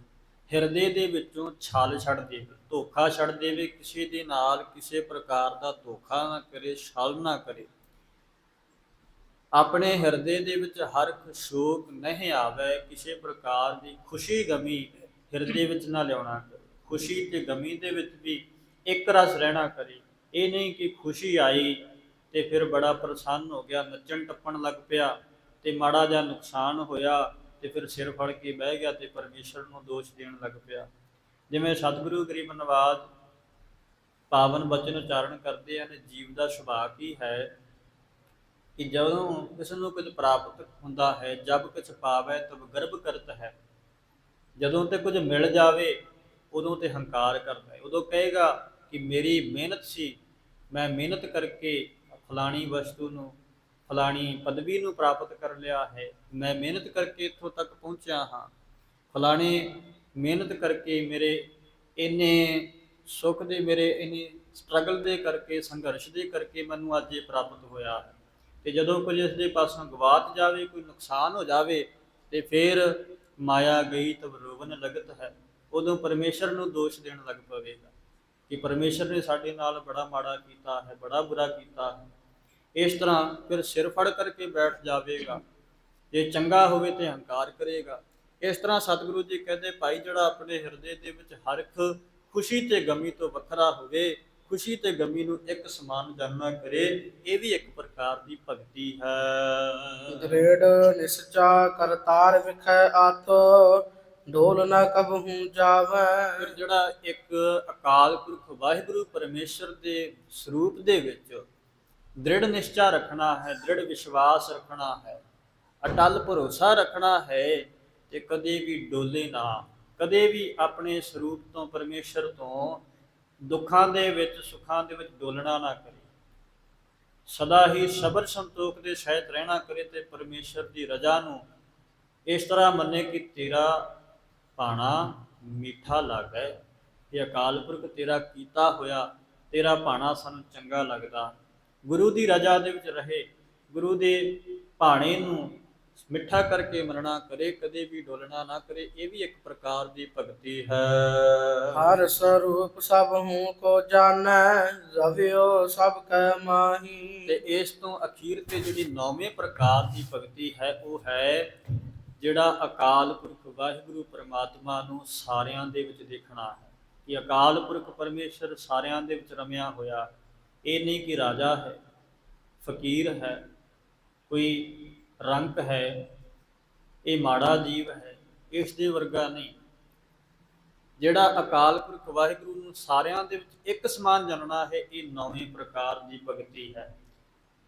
ਹਿਰਦੇ ਦੇ ਵਿੱਚੋਂ ਛਲ ਛੱਡ ਦੇਵੇ ਧੋਖਾ ਛੱਡ ਦੇਵੇ ਕਿਸੇ ਦੇ ਨਾਲ ਕਿਸੇ ਪ੍ਰਕਾਰ ਦਾ ਧੋਖਾ ਨਾ ਕਰੇ ਛਲ ਨਾ ਕਰੇ। ਆਪਣੇ ਹਿਰਦੇ ਦੇ ਵਿੱਚ ਹਰਖ ਸ਼ੋਕ ਨਹੀਂ ਆਵੇ, ਕਿਸੇ ਪ੍ਰਕਾਰ ਦੀ ਖੁਸ਼ੀ ਗਮੀ ਹਿਰਦੇ ਵਿੱਚ ਨਾ ਲਿਆਉਣਾ ਖੁਸ਼ੀ ਤੇ ਗਮੀ ਦੇ ਵਿੱਚ ਵੀ ਇੱਕ ਰਸ ਰਹਿਣਾ ਕਰੀ। ਇਹ ਨਹੀਂ ਕਿ ਖੁਸ਼ੀ ਆਈ ਤੇ ਫਿਰ ਬੜਾ ਪ੍ਰਸੰਨ ਹੋ ਗਿਆ, ਨੱਚਣ ਟੱਪਣ ਲੱਗ ਪਿਆ ਤੇ ਮਾੜਾ ਜਿਹਾ ਨੁਕਸਾਨ ਹੋਇਆ ਤੇ ਫਿਰ ਸਿਰ ਫੜ ਕੇ ਬਹਿ ਗਿਆ ਤੇ ਪਰਮੇਸ਼ਰ ਨੂੰ ਦੋਸ਼ ਦੇਣ ਲੱਗ ਪਿਆ। ਜਿਵੇਂ ਸਤਿਗੁਰੂ ਗਰੀਬ ਨਵਾਜ ਪਾਵਨ ਬਚਨ ਉਚਾਰਨ ਕਰਦੇ ਹਨ ਜੀਵ ਦਾ ਸੁਭਾਅ ਕੀ ਹੈ ਕਿ ਜਦੋਂ ਕਿਸ ਨੂੰ ਕੁਝ ਪ੍ਰਾਪਤ ਹੁੰਦਾ ਹੈ, ਜਬ ਕੁਛ ਪਾਵੈ ਤਬ ਗਰਭ ਕਰਤ ਹੈ। ਜਦੋਂ ਤੇ ਕੁਝ ਮਿਲ ਜਾਵੇ, ਉਦੋਂ ਤੇ ਹੰਕਾਰ ਕਰਦਾ ਹੈ। ਉਦੋਂ ਕਹੇਗਾ ਕਿ ਮੇਰੀ ਮਿਹਨਤ ਸੀ, ਮੈਂ ਮਿਹਨਤ ਕਰਕੇ ਫਲਾਣੀ ਵਸਤੂ ਨੂੰ, ਫਲਾਣੀ ਪਦਵੀ ਨੂੰ ਪ੍ਰਾਪਤ ਕਰ ਲਿਆ ਹੈ। ਮੈਂ ਮਿਹਨਤ ਕਰਕੇ ਇੱਥੋਂ ਤੱਕ ਪਹੁੰਚਿਆ ਹਾਂ। ਫਲਾਣੇ ਮਿਹਨਤ ਕਰਕੇ ਮੇਰੇ ਇੰਨੇ ਸੁੱਖ ਦੇ, ਮੇਰੇ ਇੰਨੇ ਸਟਰਗਲ ਦੇ ਕਰਕੇ, ਸੰਘਰਸ਼ ਦੇ ਕਰਕੇ ਮੈਨੂੰ ਅੱਜ ਇਹ ਪ੍ਰਾਪਤ ਹੋਇਆ ਹੈ। ਤੇ ਜਦੋਂ ਕੁਝ ਇਸ ਦੇ ਪਾਸੋਂ ਗਵਾਚ ਜਾਵੇ, ਕੋਈ ਨੁਕਸਾਨ ਹੋ ਜਾਵੇ, ਤੇ ਫਿਰ ਮਾਇਆ ਗਈ ਤਬ ਲਗਤ ਹੈ। ਉਦੋਂ ਪਰਮੇਸ਼ਰ ਨੂੰ ਦੋਸ਼ ਦੇਣ ਲੱਗ ਪਵੇਗਾ ਕਿ ਪਰਮੇਸ਼ਰ ਨੇ ਸਾਡੇ ਨਾਲ ਬੜਾ ਮਾੜਾ ਕੀਤਾ ਹੈ, ਬੜਾ ਬੁਰਾ ਕੀਤਾ ਹੈ। ਇਸ ਤਰ੍ਹਾਂ ਫਿਰ ਸਿਰ ਫੜ ਕਰਕੇ ਬੈਠ ਜਾਵੇਗਾ। ਜੇ ਚੰਗਾ ਹੋਵੇ ਤੇ ਹੰਕਾਰ ਕਰੇਗਾ। ਇਸ ਤਰ੍ਹਾਂ ਸਤਿਗੁਰੂ ਜੀ ਕਹਿੰਦੇ, ਭਾਈ ਜਿਹੜਾ ਆਪਣੇ ਹਿਰਦੇ ਦੇ ਵਿੱਚ ਹਰ ਖੁਸ਼ੀ ਤੇ ਗਮੀ ਤੋਂ ਵੱਖਰਾ ਹੋਵੇ ਖੁਸ਼ੀ ਤੇ ਗਮੀ ਨੂੰ ਇੱਕ ਸਮਾਨ ਜਾਨਣਾ ਕਰੇ ਇਹ ਵੀ ਇੱਕ ਪ੍ਰਕਾਰ ਦੀ ਭਗਤੀ ਹੈ। ਦ੍ਰਿੜ ਨਿਸਚਾ ਕਰਤਾਰ ਵਿਖੈ ਆਤ ਡੋਲ ਨਾ ਕਬਹੂ ਜਾਵੈ। ਫਿਰ ਜਿਹੜਾ ਇੱਕ ਅਕਾਲ ਪੁਰਖ ਵਾਹਿਗੁਰੂ ਪਰਮੇਸ਼ਰ ਦੇ ਸਰੂਪ ਦੇ ਵਿੱਚ ਦ੍ਰਿੜ ਨਿਸ਼ਚਾ ਰੱਖਣਾ ਹੈ ਦ੍ਰਿੜ ਵਿਸ਼ਵਾਸ ਰੱਖਣਾ ਹੈ ਅਟਲ ਭਰੋਸਾ ਰੱਖਣਾ ਹੈ ਤੇ ਕਦੇ ਵੀ ਡੋਲੇ ਨਾ ਕਦੇ ਵੀ ਆਪਣੇ ਸਰੂਪ ਤੋਂ ਪਰਮੇਸ਼ਰ ਤੋਂ ਦੁੱਖਾਂ ਦੇ ਵਿੱਚ, ਸੁੱਖਾਂ ਦੇ ਵਿੱਚ ਡੋਲਣਾ ਨਾ ਕਰੇ। ਸਦਾ ਹੀ ਸਬਰ ਸੰਤੋਖ ਦੇ ਸਹਿਤ ਰਹਿਣਾ ਕਰੇ ਤੇ ਪਰਮੇਸ਼ਰ ਦੀ ਰਜ਼ਾ ਨੂੰ ਇਸ ਤਰ੍ਹਾਂ ਮੰਨੇ ਕਿ ਤੇਰਾ ਭਾਣਾ ਮਿੱਠਾ ਲੱਗਦਾ ਹੈ ਇਹ ਅਕਾਲ ਪੁਰਖ, ਤੇਰਾ ਕੀਤਾ ਹੋਇਆ, ਤੇਰਾ ਭਾਣਾ ਸਾਨੂੰ ਚੰਗਾ ਲੱਗਦਾ। ਗੁਰੂ ਦੀ ਰਜ਼ਾ ਦੇ ਵਿੱਚ ਰਹੇ, ਗੁਰੂ ਦੇ ਭਾਣੇ ਨੂੰ ਮਿੱਠਾ ਕਰਕੇ ਮੰਨਣਾ ਕਰੇ ਕਦੇ ਵੀ ਡੋਲਣਾ ਨਾ ਕਰੇ ਇਹ ਵੀ ਇੱਕ ਪ੍ਰਕਾਰ ਦੀ ਭਗਤੀ ਹੈ। ਹਰ ਸਰੂਪ ਸਭ ਹੂੰ ਕੋ ਜਾਣੈ ਰਵਿਓ ਸਭ ਕੈ ਮਾਹੀ। ਤੇ ਇਸ ਤੋਂ ਅਖੀਰ ਤੇ ਜਿਹੜੀ ਨੌਵੇਂ ਪ੍ਰਕਾਰ ਦੀ ਭਗਤੀ ਹੈ ਉਹ ਹੈ ਜਿਹੜਾ ਅਕਾਲ ਪੁਰਖ ਵਾਹਿਗੁਰੂ ਪ੍ਰਮਾਤਮਾ ਨੂੰ ਸਾਰਿਆਂ ਦੇ ਵਿੱਚ ਦੇਖਣਾ ਹੈ। ਕਿ ਅਕਾਲ ਪੁਰਖ ਪਰਮੇਸ਼ਰ ਸਾਰਿਆਂ ਦੇ ਵਿੱਚ ਰਮਿਆ ਹੋਇਆ ਇਹ ਨਹੀਂ ਕਿ ਰਾਜਾ ਹੈ ਫਕੀਰ ਹੈ ਕੋਈ ਰੰਕ ਹੈ, ਇਹ ਮਾੜਾ ਜੀਵ ਹੈ ਇਸ ਦੇ ਵਰਗਾ ਨਹੀਂ। ਜਿਹੜਾ ਅਕਾਲ ਪੁਰਖ ਵਾਹਿਗੁਰੂ ਨੂੰ ਸਾਰਿਆਂ ਦੇ ਵਿੱਚ ਇੱਕ ਸਮਾਨ ਜਾਣਨਾ ਹੈ, ਇਹ ਨੌਵੇਂ ਪ੍ਰਕਾਰ ਦੀ ਭਗਤੀ ਹੈ।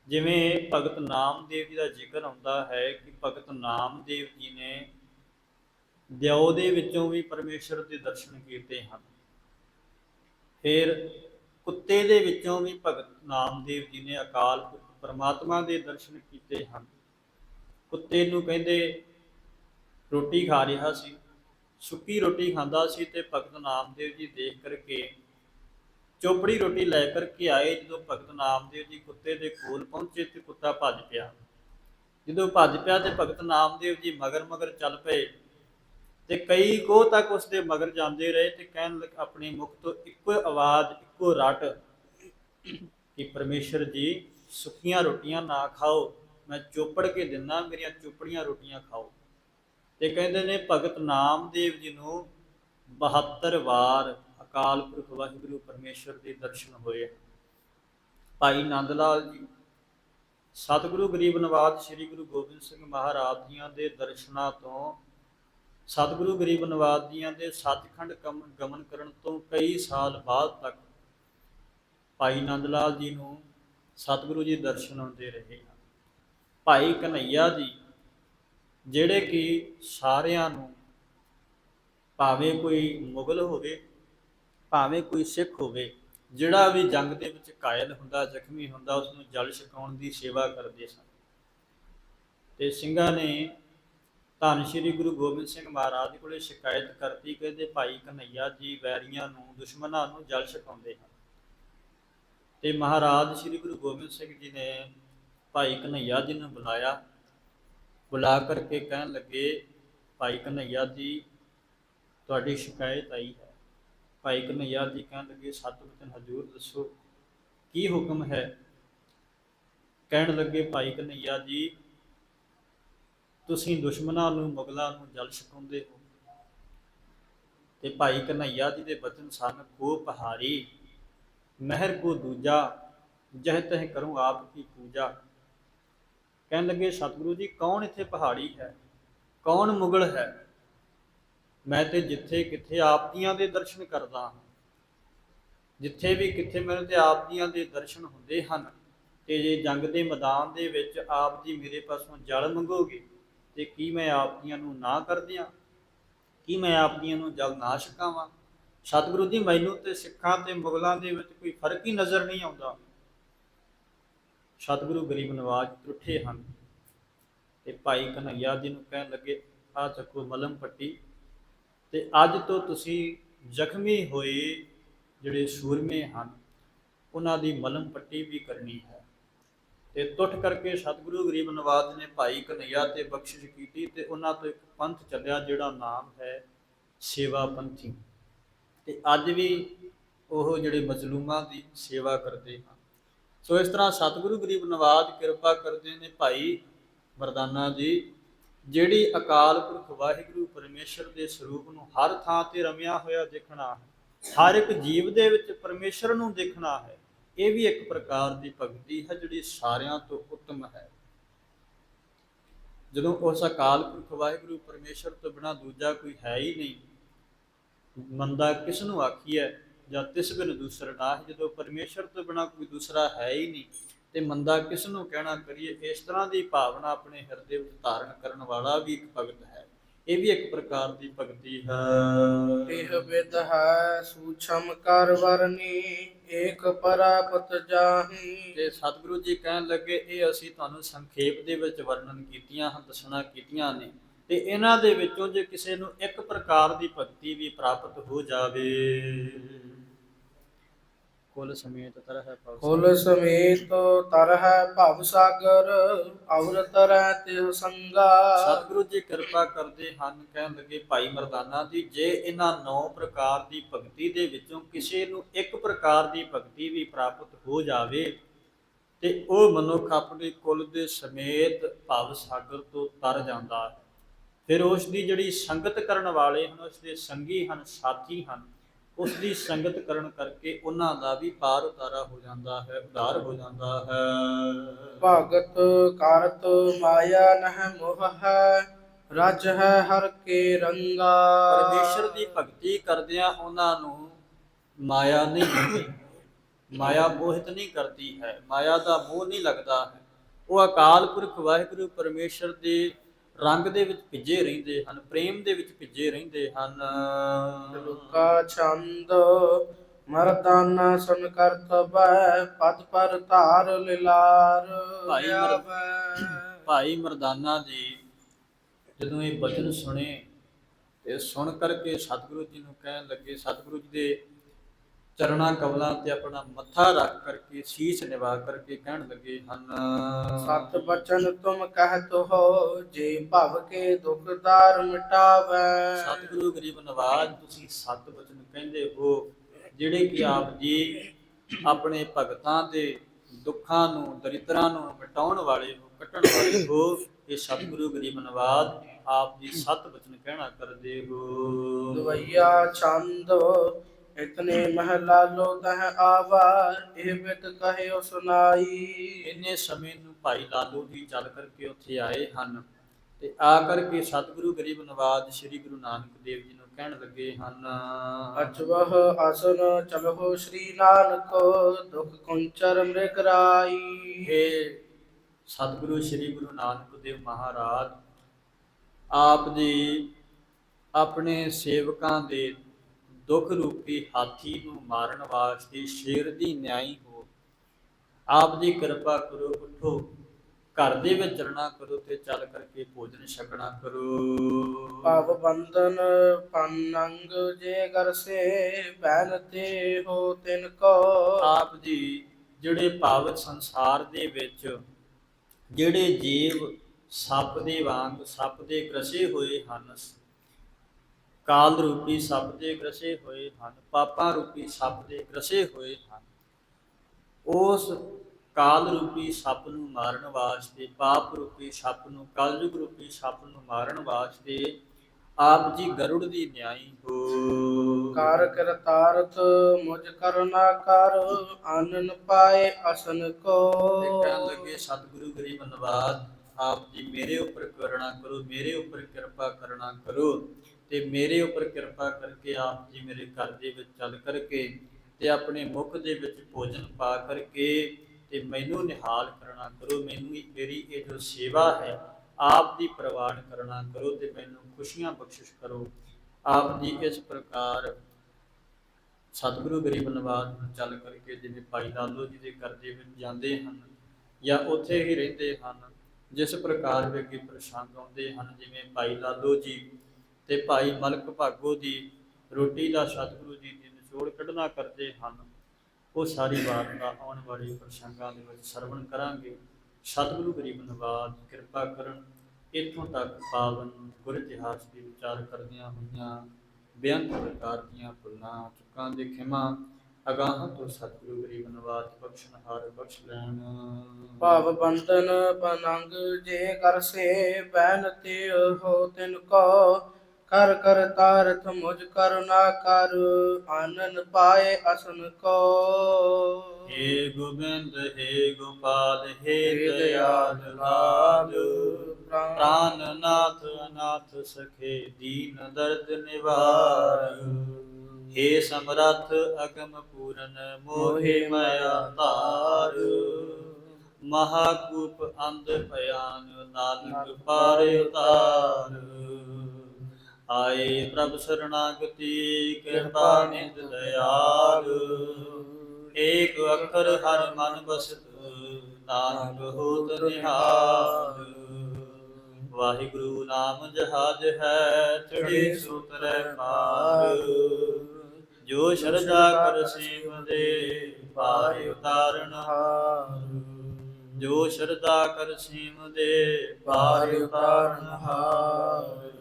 ਜਿਵੇਂ ਭਗਤ ਨਾਮਦੇਵ ਜੀ ਦਾ ਜ਼ਿਕਰ ਆਉਂਦਾ ਹੈ ਕਿ ਭਗਤ ਨਾਮਦੇਵ ਜੀ ਨੇ ਦਿਓ ਦੇ ਵਿੱਚੋਂ ਵੀ ਪਰਮੇਸ਼ਰ ਦੇ ਦਰਸ਼ਨ ਕੀਤੇ ਹਨ। ਫਿਰ ਕੁੱਤੇ ਦੇ ਵਿੱਚੋਂ ਵੀ ਭਗਤ ਨਾਮਦੇਵ ਜੀ ਨੇ ਅਕਾਲ ਪੁਰਖ ਪਰਮਾਤਮਾ ਦੇ ਦਰਸ਼ਨ ਕੀਤੇ ਹਨ। ਕੁੱਤੇ ਨੂੰ ਕਹਿੰਦੇ, ਰੋਟੀ ਖਾ ਰਿਹਾ ਸੀ। ਸੁੱਕੀ ਰੋਟੀ ਖਾਂਦਾ ਸੀ ਤੇ ਭਗਤ ਨਾਮਦੇਵ ਜੀ ਦੇਖ ਕਰਕੇ ਚੋਪੜੀ ਰੋਟੀ ਲੈ ਕਰਕੇ ਆਏ। ਜਦੋਂ ਭਗਤ ਨਾਮਦੇਵ ਜੀ ਕੁੱਤੇ ਦੇ ਕੋਲ ਪਹੁੰਚੇ ਤੇ ਕੁੱਤਾ ਭੱਜ ਪਿਆ। ਜਦੋਂ ਭੱਜ ਪਿਆ ਤੇ ਭਗਤ ਨਾਮਦੇਵ ਜੀ ਮਗਰ ਮਗਰ ਚੱਲ ਪਏ ਤੇ ਕਈ ਕੋ ਤੱਕ ਉਸ ਦੇ ਮਗਰ ਜਾਂਦੇ ਰਹੇ ਤੇ ਕਹਿਣ ਲੱਗ, ਆਪਣੇ ਮੁਖ ਤੋਂ ਇੱਕੋ ਆਵਾਜ਼, ਇੱਕੋ ਰਟ ਕਿ ਪਰਮੇਸ਼ਰ ਜੀ, ਸੁੱਕੀਆਂ ਰੋਟੀਆਂ ਨਾ ਖਾਓ। ਮੈਂ ਚੋਪੜ ਕੇ ਦਿੰਦਾ ਮੇਰੀਆਂ ਚੋਪੜੀਆਂ ਰੋਟੀਆਂ ਖਾਓ। ਤੇ ਕਹਿੰਦੇ ਨੇ, ਭਗਤ ਨਾਮਦੇਵ ਜੀ ਨੂੰ 72 ਵਾਰ ਅਕਾਲ ਪੁਰਖ ਵਾਹਿਗੁਰੂ ਪਰਮੇਸ਼ਰ ਦੇ ਦਰਸ਼ਨ ਹੋਏ। ਭਾਈ ਨੰਦ ਲਾਲ ਜੀ, ਸਤਿਗੁਰੂ ਗਰੀਬ ਨਵਾਜ ਸ੍ਰੀ ਗੁਰੂ ਗੋਬਿੰਦ ਸਿੰਘ ਮਹਾਰਾਜ ਜੀਆਂ ਦੇ ਦਰਸ਼ਨਾਂ ਤੋਂ, ਸਤਿਗੁਰੂ ਗਰੀਬ ਨਵਾਜ ਜੀਆਂ ਦੇ ਸੱਚਖੰਡ ਕਮ- ਗਮਨ ਕਰਨ ਤੋਂ ਕਈ ਸਾਲ ਬਾਅਦ ਤੱਕ ਭਾਈ ਨੰਦ ਲਾਲ ਜੀ ਨੂੰ ਸਤਿਗੁਰੂ ਜੀ ਦਰਸ਼ਨ ਹੁੰਦੇ ਰਹੇ। ਭਾਈ ਕਨਈਆ ਜੀ, ਜਿਹੜੇ ਕਿ ਸਾਰਿਆਂ ਨੂੰ ਭਾਵੇਂ ਕੋਈ ਮੁਗਲ ਹੋਵੇ, ਭਾਵੇਂ ਕੋਈ ਸਿੱਖ ਹੋਵੇ, ਜਿਹੜਾ ਵੀ ਜੰਗ ਦੇ ਵਿੱਚ ਕਾਇਲ ਹੁੰਦਾ, ਜ਼ਖਮੀ ਹੁੰਦਾ ਉਸ ਨੂੰ ਜਲ ਛਕਾਉਣ ਦੀ ਸੇਵਾ ਕਰਦੇ ਸਨ। ਤੇ ਸਿੰਘਾਂ ਨੇ ਧੰਨ ਸ਼੍ਰੀ ਗੁਰੂ ਗੋਬਿੰਦ ਸਿੰਘ ਮਹਾਰਾਜ ਕੋਲੇ ਸ਼ਿਕਾਇਤ ਕਰਤੀ ਕਹਿੰਦੇ ਭਾਈ ਕਨਈਆ ਜੀ ਵੈਰੀਆਂ ਨੂੰ, ਦੁਸ਼ਮਣਾਂ ਨੂੰ ਜਲ ਛਕਾਉਂਦੇ ਹਨ। ਤੇ ਮਹਾਰਾਜ ਸ਼੍ਰੀ ਗੁਰੂ ਗੋਬਿੰਦ ਸਿੰਘ ਜੀ ਨੇ ਭਾਈ ਕਨਈਆ ਜੀ ਨੂੰ ਬੁਲਾਇਆ। ਬੁਲਾ ਕਰਕੇ ਕਹਿਣ ਲੱਗੇ, ਭਾਈ ਕਨਈਆ ਜੀ, ਤੁਹਾਡੀ ਸ਼ਿਕਾਇਤ ਆਈ ਹੈ। ਭਾਈ ਕਨਈਆ ਜੀ ਕਹਿਣ ਲੱਗੇ ਸਤਿਵਚਨ ਹਜੂਰ ਦੱਸੋ, ਕੀ ਹੁਕਮ ਹੈ? ਕਹਿਣ ਲੱਗੇ, ਭਾਈ ਕਨਈਆ ਜੀ, ਤੁਸੀਂ ਦੁਸ਼ਮਣਾਂ ਨੂੰ, ਮੁਗਲਾਂ ਨੂੰ ਜਲ ਛਕਾਉਂਦੇ ਹੋ। ਤੇ ਭਾਈ ਕਨਈਆ ਜੀ ਦੇ ਬਚਨ ਸਨ, ਕੋ ਪਹਾੜੀ, ਮਹਿਰ ਕੋ ਦੂਜਾ, ਜਹ ਤਹ ਕਰੂੰ ਆਪ ਕੀ ਪੂਜਾ। ਕਹਿਣ ਲੱਗੇ, ਸਤਿਗੁਰੂ ਜੀ, ਕੌਣ ਇੱਥੇ ਪਹਾੜੀ ਹੈ? ਕੌਣ ਮੁਗਲ ਹੈ? ਮੈਂ ਤੇ ਜਿੱਥੇ ਕਿੱਥੇ ਆਪ ਜੀਆਂ ਦੇ ਦਰਸ਼ਨ ਕਰਦਾ ਹਾਂ। ਜਿੱਥੇ ਵੀ ਕਿੱਥੇ ਮੈਨੂੰ ਤੇ ਆਪ ਜੀਆਂ ਦੇ ਦਰਸ਼ਨ ਹੁੰਦੇ ਹਨ, ਤੇ ਜੇ ਜੰਗ ਦੇ ਮੈਦਾਨ ਦੇ ਵਿੱਚ ਆਪ ਜੀ ਮੇਰੇ ਪਾਸੋਂ ਜਲ ਮੰਗੋਗੇ, ਤੇ ਕੀ ਮੈਂ ਆਪ ਜੀਆਂ ਨੂੰ ਨਾ ਕਰ ਦਿਆਂ? ਕੀ ਮੈਂ ਆਪ ਜੀਆਂ ਨੂੰ ਜਲ ਨਾ ਛਕਾਵਾਂ? ਸਤਿਗੁਰੂ ਜੀ, ਮੈਨੂੰ ਤੇ ਸਿੱਖਾਂ ਤੇ ਮੁਗਲਾਂ ਦੇ ਵਿੱਚ ਕੋਈ ਫ਼ਰਕ ਹੀ ਨਜ਼ਰ ਨਹੀਂ ਆਉਂਦਾ। ਸਤਿਗੁਰੂ ਗਰੀਬ ਨਵਾਜ ਟੁੱਟੇ ਹਨ ਤੇ ਭਾਈ ਕਨ੍ਹਈਆ ਜੀ ਨੂੰ ਕਹਿਣ ਲੱਗੇ, ਆ ਚੱਕੋ ਮਲਮ ਪੱਟੀ ਤੇ ਅੱਜ ਤੋਂ ਤੁਸੀਂ ਜ਼ਖਮੀ ਹੋਏ ਜਿਹੜੇ ਸੂਰਮੇ ਹਨ, ਉਹਨਾਂ ਦੀ ਮਲਮ ਪੱਟੀ ਵੀ ਕਰਨੀ ਹੈ। ਤੇ ਟੁੱਟ ਕਰਕੇ ਸਤਿਗੁਰੂ ਗਰੀਬ ਨਵਾਜ ਨੇ ਭਾਈ ਕਨ੍ਹਈਆ ਤੇ ਬਖਸ਼ਿਸ਼ ਕੀਤੀ ਤੇ ਉਹਨਾਂ ਤੋਂ ਇੱਕ ਪੰਥ ਚੱਲਿਆ ਜਿਹੜਾ ਨਾਮ ਹੈ ਸੇਵਾ ਪੰਥੀ। ਤੇ ਅੱਜ ਵੀ ਉਹ ਜਿਹੜੇ ਮਜ਼ਲੂਮਾਂ ਦੀ ਸੇਵਾ ਕਰਦੇ ਹਨ ਸੋ ਇਸ ਤਰ੍ਹਾਂ ਸਤਿਗੁਰੂ ਗਰੀਬ ਨਵਾਜ ਕਿਰਪਾ ਕਰਦੇ ਨੇ ਭਾਈ ਮਰਦਾਨਾ ਜੀ, ਜਿਹੜੀ ਅਕਾਲ ਪੁਰਖ ਵਾਹਿਗੁਰੂ ਪਰਮੇਸ਼ਰ ਦੇ ਸਰੂਪ ਨੂੰ ਹਰ ਥਾਂ ਤੇ ਰਮਿਆ ਹੋਇਆ ਦੇਖਣਾ ਹੈ, ਹਰ ਇੱਕ ਜੀਵ ਦੇ ਵਿੱਚ ਪਰਮੇਸ਼ਰ ਨੂੰ ਦੇਖਣਾ ਹੈ, ਇਹ ਵੀ ਇੱਕ ਪ੍ਰਕਾਰ ਦੀ ਭਗਤੀ ਹੈ ਜਿਹੜੀ ਸਾਰਿਆਂ ਤੋਂ ਉੱਤਮ ਹੈ। ਜਦੋਂ ਉਸ ਅਕਾਲ ਪੁਰਖ ਵਾਹਿਗੁਰੂ ਪਰਮੇਸ਼ਰ ਤੋਂ ਬਿਨਾ ਦੂਜਾ ਕੋਈ ਹੈ ਹੀ ਨਹੀਂ, ਮੰਦਾ ਕਿਸ ਨੂੰ ਆਖੀਐ? ਜਾਂ ਤਿਸ ਬਿਨ ਦੂਸਰਾ ਨਾਹ ਜਦੋਂ ਪਰਮੇਸ਼ਰ ਤੋਂ ਬਿਨਾ ਕੋਈ ਦੂਸਰਾ ਹੈ ਹੀ ਨਹੀਂ ਤੇ ਮੰਦਾ ਕਿਸ ਨੂੰ ਕਹਿਣਾ ਕਰੀਏ ਇਸ ਤਰ੍ਹਾਂ ਦੀ ਭਾਵਨਾ ਆਪਣੇ ਹਿਰਦੇ ਵਿੱਚ ਧਾਰਨ ਕਰਨ ਵਾਲਾ ਵੀ ਇੱਕ ਭਗਤ ਹੈ। ਇਹ ਵੀ ਇੱਕ ਪ੍ਰਕਾਰ ਦੀ ਭਗਤੀ ਹੈ। ਇਹ ਵਿਦ ਹੈ ਸੂਛਮ ਕਰ ਵਰਨੀ ਏਕ ਪਰਾਪਤ ਜਾਹੀ। ਤੇ ਸਤਿਗੁਰੂ ਜੀ ਕਹਿਣ ਲੱਗੇ ਇਹ ਅਸੀਂ ਤੁਹਾਨੂੰ ਸੰਖੇਪ ਦੇ ਵਿੱਚ ਵਰਣਨ ਕੀਤੀਆਂ ਹਨ ਦੱਸਣਾ ਕੀਤੀਆਂ ਨੇ। ਤੇ ਇਹਨਾਂ ਦੇ ਵਿੱਚੋਂ ਜੇ ਕਿਸੇ ਨੂੰ ਇੱਕ ਪ੍ਰਕਾਰ ਦੀ ਭਗਤੀ ਵੀ ਪ੍ਰਾਪਤ ਹੋ ਜਾਵੇ। ਕੁੱਲ ਸਮੇਤ ਤਰਹ ਭਵ ਕੁਲ ਸਮੇਤ ਤਰਹ ਭਵ ਸਾਗਰ ਅਵਰ ਤਰਹ ਤਿਹ ਸੰਗਾ। ਸਤਿਗੁਰੂ ਜੀ ਕਿਰਪਾ ਕਰਦੇ ਹਨ ਕਹਿਣ ਲੱਗੇ ਭਾਈ ਮਰਦਾਨਾ ਜੀ ਜੇ ਇਹਨਾਂ ਨੌ ਪ੍ਰਕਾਰ ਦੀ ਭਗਤੀ ਦੇ ਵਿੱਚੋਂ ਕਿਸੇ ਨੂੰ ਇੱਕ ਪ੍ਰਕਾਰ ਦੀ ਭਗਤੀ ਵੀ ਪ੍ਰਾਪਤ ਹੋ ਜਾਵੇ ਤੇ ਉਹ ਮਨੁੱਖ ਆਪਣੇ ਕੁਲ ਦੇ ਸਮੇਤ ਭਵ ਸਾਗਰ ਤੋਂ ਤਰ ਜਾਂਦਾ ਫਿਰ ਉਸ ਦੀ ਜਿਹੜੀ ਸੰਗਤ ਕਰਨ ਵਾਲੇ ਹਨ ਉਸ ਦੇ ਸੰਗੀ ਹਨ ਸਾਥੀ ਹਨ ਉਸ ਦੀ ਸੰਗਤ ਕਰਨ ਕਰਕੇ ਉਹਨਾਂ ਦਾ ਵੀ ਪਾਰ ਉਤਾਰਾ ਹੋ ਜਾਂਦਾ ਹੈ ਉਧਾਰ ਹੋ ਜਾਂਦਾ ਹੈ। ਭਗਤ ਕਰਤ ਮਾਇਆ ਨਹਿ ਮੋਹ ਹੈ ਰਜ ਹੈ ਹਰ ਕੇ ਰੰਗਾ। ਪਰਮੇਸ਼ਰ ਦੀ ਭਗਤੀ ਕਰਦਿਆਂ ਉਹਨਾਂ ਨੂੰ ਮਾਇਆ ਨਹੀਂ ਹੁੰਦੀ। ਮਾਇਆ ਮੋਹਿਤ ਨਹੀਂ ਕਰਦੀ ਹੈ ਮਾਇਆ ਦਾ ਮੋਹ ਨਹੀਂ ਲੱਗਦਾ ਹੈ। ਉਹ ਅਕਾਲ ਪੁਰਖ ਵਾਹਿਗੁਰੂ ਪਰਮੇਸ਼ਰ ਦੇ ਰੰਗ ਦੇ ਵਿੱਚ ਭਿੱਜੇ ਰਹਿੰਦੇ ਹਨ ਪ੍ਰੇਮ ਦੇ ਵਿੱਚ ਭਿੱਜੇ ਰਹਿੰਦੇ ਹਨ ਲੁਕਾ ਛੰਦ ਮਰਦਾਨਾ ਸੁਨ ਕਰਤਬੈ ਪਦ ਪਰ ਧਾਰ ਲਿਲਾਰ ਭਾਈ। ਭਾਈ ਮਰਦਾਨਾ ਜੀ ਜਦੋਂ ਇਹ ਬਚਨ ਸੁਣੇ ਤੇ ਸੁਣ ਕਰਕੇ ਸਤਿਗੁਰੂ ਜੀ ਨੂੰ ਕਹਿਣ ਲੱਗੇ ਸਤਿਗੁਰੂ ਜੀ ਦੇ ਚਰਣਾ ਕਮਲਾਂ ਤੇ ਆਪਣਾ ਮੱਥਾ ਰੱਖ ਕਰਕੇ ਸੀਸ ਨਿਵਾ ਕਰਕੇ ਕਹਿਣ ਲੱਗੇ ਹਨ। ਸਤ ਬਚਨ ਤੁਮ ਕਹਿਤ ਹੋ ਜੇ ਭਵ ਕੇ ਦੁਖ ਦਾਰ ਮਿਟਾਵੈ। ਸਤਿਗੁਰੂ ਗਰੀਬ ਨਵਾਜ ਤੁਸੀਂ ਸਤ ਬਚਨ ਕਹਿੰਦੇ ਹੋ ਜਿਹੜੇ ਕਿ ਆਪ ਜੀ ਆਪਣੇ ਭਗਤਾਂ ਦੇ ਦੁੱਖਾਂ ਨੂੰ ਦਰਿਦਰਾਂ ਨੂੰ ਮਿਟਾਉਣ ਵਾਲੇ ਹੋ ਕੱਟਣ ਵਾਲੇ ਹੋ ਇਹ ਸਤਿਗੁਰੂ ਗਰੀਬ ਨਵਾਜ ਆਪ ਜੀ ਸਤ ਬਚਨ ਕਹਿਣਾ ਕਰਦੇ ਹੋ। ਦਵਈਆ ਛੰਦ ਇਤਨੇ ਮਹਲਾ ਲੋ ਤਹ ਆਵਾ ਇਹ ਬਿਤ ਕਹਿਓ ਸੁਨਾਈ ਇੰਨੇ ਸਮੇਂ ਨੂੰ ਭਾਈ ਲਾਲੂ ਜੀ ਚੱਲ ਕਰਕੇ ਉੱਥੇ ਆਏ ਹਨ ਤੇ ਆ ਕਰਕੇ ਸਤਿਗੁਰੂ ਗਰੀਬ ਨਵਾਜ ਸ੍ਰੀ ਗੁਰੂ ਨਾਨਕ ਦੇਵ ਜੀ ਨੂੰ ਕਹਿਣ ਲੱਗੇ ਹਨ। ਅਚਵਹ ਆਸਨ ਚਲਹੁ ਸ੍ਰੀ ਨਾਨਕ ਦੁਖ ਕੁੰਚਰ ਮ੍ਰਿਗ ਰਾਈ। ਇਹ ਸਤਿਗੁਰੂ ਸ੍ਰੀ ਗੁਰੂ ਨਾਨਕ ਦੇਵ ਮਹਾਰਾਜ ਆਪ ਜੀ ਆਪਣੇ ਸੇਵਕਾਂ ਦੇ ਦੁੱਖ ਰੂਪੀ ਹਾਥੀ ਨੂੰ ਮਾਰਨ ਵਾਸਤੇ ਸ਼ੇਰ ਦੀ ਨਿਆਈ ਹੋ। ਆਪ ਦੀ ਕਿਰਪਾ ਕਰੋ ਉਠੋ। ਘਰ ਦੇ ਵਿੱਚ ਚਰਣਾ ਕਰੋ ਤੇ ਚੱਲ ਕਰਕੇ ਭੋਜਨ ਛਕਣਾ ਕਰੋ। ਭਵ ਬੰਧਨ ਪੰਨੰਗ ਜੇ ਗਰ ਸੇ ਬੈਨ ਤੇ ਹੋ ਤਿਨ ਕੋ। ਆਪ ਜੀ ਜਿਹੜੇ ਭਾਵ ਸੰਸਾਰ ਦੇ ਵਿੱਚ ਜਿਹੜੇ ਜੀਵ ਸੱਪ ਦੇ ਵਾਂਗ ਸੱਪ ਦੇ ਗ੍ਰਸੇ ਹੋਏ ਹਨ ਕਾਲ ਰੂਪੀ ਸੱਪ ਦੇ ਗ੍ਰਸੇ ਹੋਏ ਹਨ ਪਾਪਾਂ ਰੂਪੀ ਸੱਪ ਦੇ ਗ੍ਰਸੇ ਹੋਏ ਹਨ। ਉਸ ਕਾਲ ਰੂਪੀ ਸੱਪ ਨੂੰ ਮਾਰਨ ਵਾਸਤੇ ਪਾਪ ਰੂਪੀ ਸੱਪ ਨੂੰ ਕਲਯੁਗ ਰੂਪੀ ਸੱਪ ਨੂੰ ਮਾਰਨ ਵਾਸਤੇ ਆਪ ਜੀ ਗਰੁੜ ਦੀ ਨਿਆਈ ਹੋ। ਕਰ ਕਰਤਾਰਥ ਮੁਝ ਕਰਨਾ ਕਰ ਆਨਨ ਪਾਏ ਅਸਨ ਕੋ। ਕਹਿਣ ਲੱਗੇ ਸਤਿਗੁਰੂ ਗਰੀਬ ਨਵਾਜ ਆਪ ਜੀ ਮੇਰੇ ਉੱਪਰ ਕਰੁਣਾ ਕਰੋ ਮੇਰੇ ਉੱਪਰ ਕਿਰਪਾ ਕਰਨਾ ਕਰੋ। ਤੇ ਮੇਰੇ ਉੱਪਰ ਕਿਰਪਾ ਕਰਕੇ ਆਪ ਜੀ ਮੇਰੇ ਘਰ ਦੇ ਵਿੱਚ ਚੱਲ ਕਰਕੇ ਤੇ ਆਪਣੇ ਮੁਖ ਦੇ ਵਿੱਚ ਭੋਜਨ ਪਾ ਕਰਕੇ ਤੇ ਮੈਨੂੰ ਨਿਹਾਲ ਕਰਨਾ ਕਰੋ। ਮੈਨੂੰ ਮੇਰੀ ਇਹ ਜੋ ਸੇਵਾ ਹੈ, ਆਪ ਦੀ ਪ੍ਰਵਾਨ ਕਰਨਾ ਕਰੋ ਤੇ ਮੈਨੂੰ ਖੁਸ਼ੀਆਂ ਬਖਸ਼ਿਸ਼ ਕਰੋ। ਆਪ ਜੀ ਇਸ ਪ੍ਰਕਾਰ ਸਤਿਗੁਰੂ ਗਰੀਬ ਨਵਾਜ ਨੂੰ ਚੱਲ ਕਰਕੇ ਜਿਵੇਂ ਭਾਈ ਲਾਲੋ ਜੀ ਦੇ ਘਰ ਦੇ ਵਿੱਚ ਜਾਂਦੇ ਹਨ ਜਾਂ ਉੱਥੇ ਹੀ ਰਹਿੰਦੇ ਹਨ, ਜਿਸ ਪ੍ਰਕਾਰ ਦੇ ਅੱਗੇ ਪ੍ਰਸੰਗ ਆਉਂਦੇ ਹਨ, ਜਿਵੇਂ ਭਾਈ ਲਾਲੋ ਜੀ ਤੇ ਭਾਈ ਮਲਕ ਭਾਗੋ ਦੀ ਰੋਟੀ ਦਾ ਸਤਿਗੁਰੂ ਜੀ ਦੀ ਨਿਚੋੜ ਕੱਢਣਾ ਕਰਦੇ ਹਨ। ਉਹ ਸਾਰੀ ਵਾਰਤਾ ਆਉਣ ਵਾਲੇ ਪ੍ਰਸੰਗਾਂ ਦੇ ਵਿੱਚ ਸਰਵਣ ਕਰਾਂਗੇ। ਸਤਿਗੁਰੂ ਗਰੀਬ ਨਵਾਜ, ਕਿਰਪਾ ਕਰਨ, ਇੱਥੋਂ ਤੱਕ ਪਾਵਨ ਗੁਰ ਇਤਿਹਾਸ ਦੀ ਵਿਚਾਰ ਕਰਦਿਆਂ ਹੋਈਆਂ ਬੇਅੰਤ ਪ੍ਰਕਾਰ ਦੀਆਂ ਭੁੱਲਾਂ ਚੁੱਕਾਂ ਦੇ ਖਿਮਾ, ਅਗਾਹਾਂ ਤੋਂ ਸਤਿਗੁਰੂ ਗਰੀਬ ਨਵਾਜ ਬਖਸ਼ਣਹਾਰ ਬਖਸ਼ ਲੈਣ। ਭਾਵ ਬੰਧਨ ਪਨੰਗ ਜੇ ਕਰ ਸੇ ਬੈਨ ਤੇ ਹੋ ਤਿਨ ਕੋ ਕਰ ਕਰ ਤਾਰਥ ਮੁਝ ਕਰ ਨਾ ਕਰ ਆਨੰਦ ਪਾਏ ਅਸਨ ਕੋ। ਹੇ ਗੋਬਿੰਦ ਹੇ ਗੋਪਾਲ ਦਇਆਲ ਦਇਆਲ ਲਾਲ ਪ੍ਰਾਨ- ਨਾਥ ਅਨਾਥ ਸਖੇ ਦੀਨ ਦਰਦ ਨਿਵਾਰ। ਹੇ ਸਮਰੱਥ ਅਗਮ ਪੂਰਨ ਮੋਹਿ ਮਾਇਆ ਧਾਰ। ਮਹਾਕੂਪ ਅੰਧ ਭਿਆਨ ਨਾਨਕ ਪਾਰੇ ਉਤਾਰ। ਆਏ ਪ੍ਰਭ ਸਰਣਾਗਤੀ ਕਿਰਪਾ ਨਿਧ ਦਇਆਲ ਏਕ ਅੱਖਰ ਹਰ ਮਨ ਬਸਤ, ਨਾਨਕ ਹੋਤ ਨਿਹਾਲ। ਵਾਹਿਗੁਰੂ ਨਾਮ ਜਹਾਜ ਹੈ ਚੜੀ ਸੂਤਰੈ ਪਾਰ। ਜੋ ਸ਼ਰਧਾ ਕਰ ਦੇ ਪਾਰ ਉਤਾਰਨ ਹਾਰ। ਜੋ ਸ਼ਰਧਾ ਕਰ ਸੇਵ ਦੇ ਪਾਰ ਉਤਾਰਨ ਹਾਰ।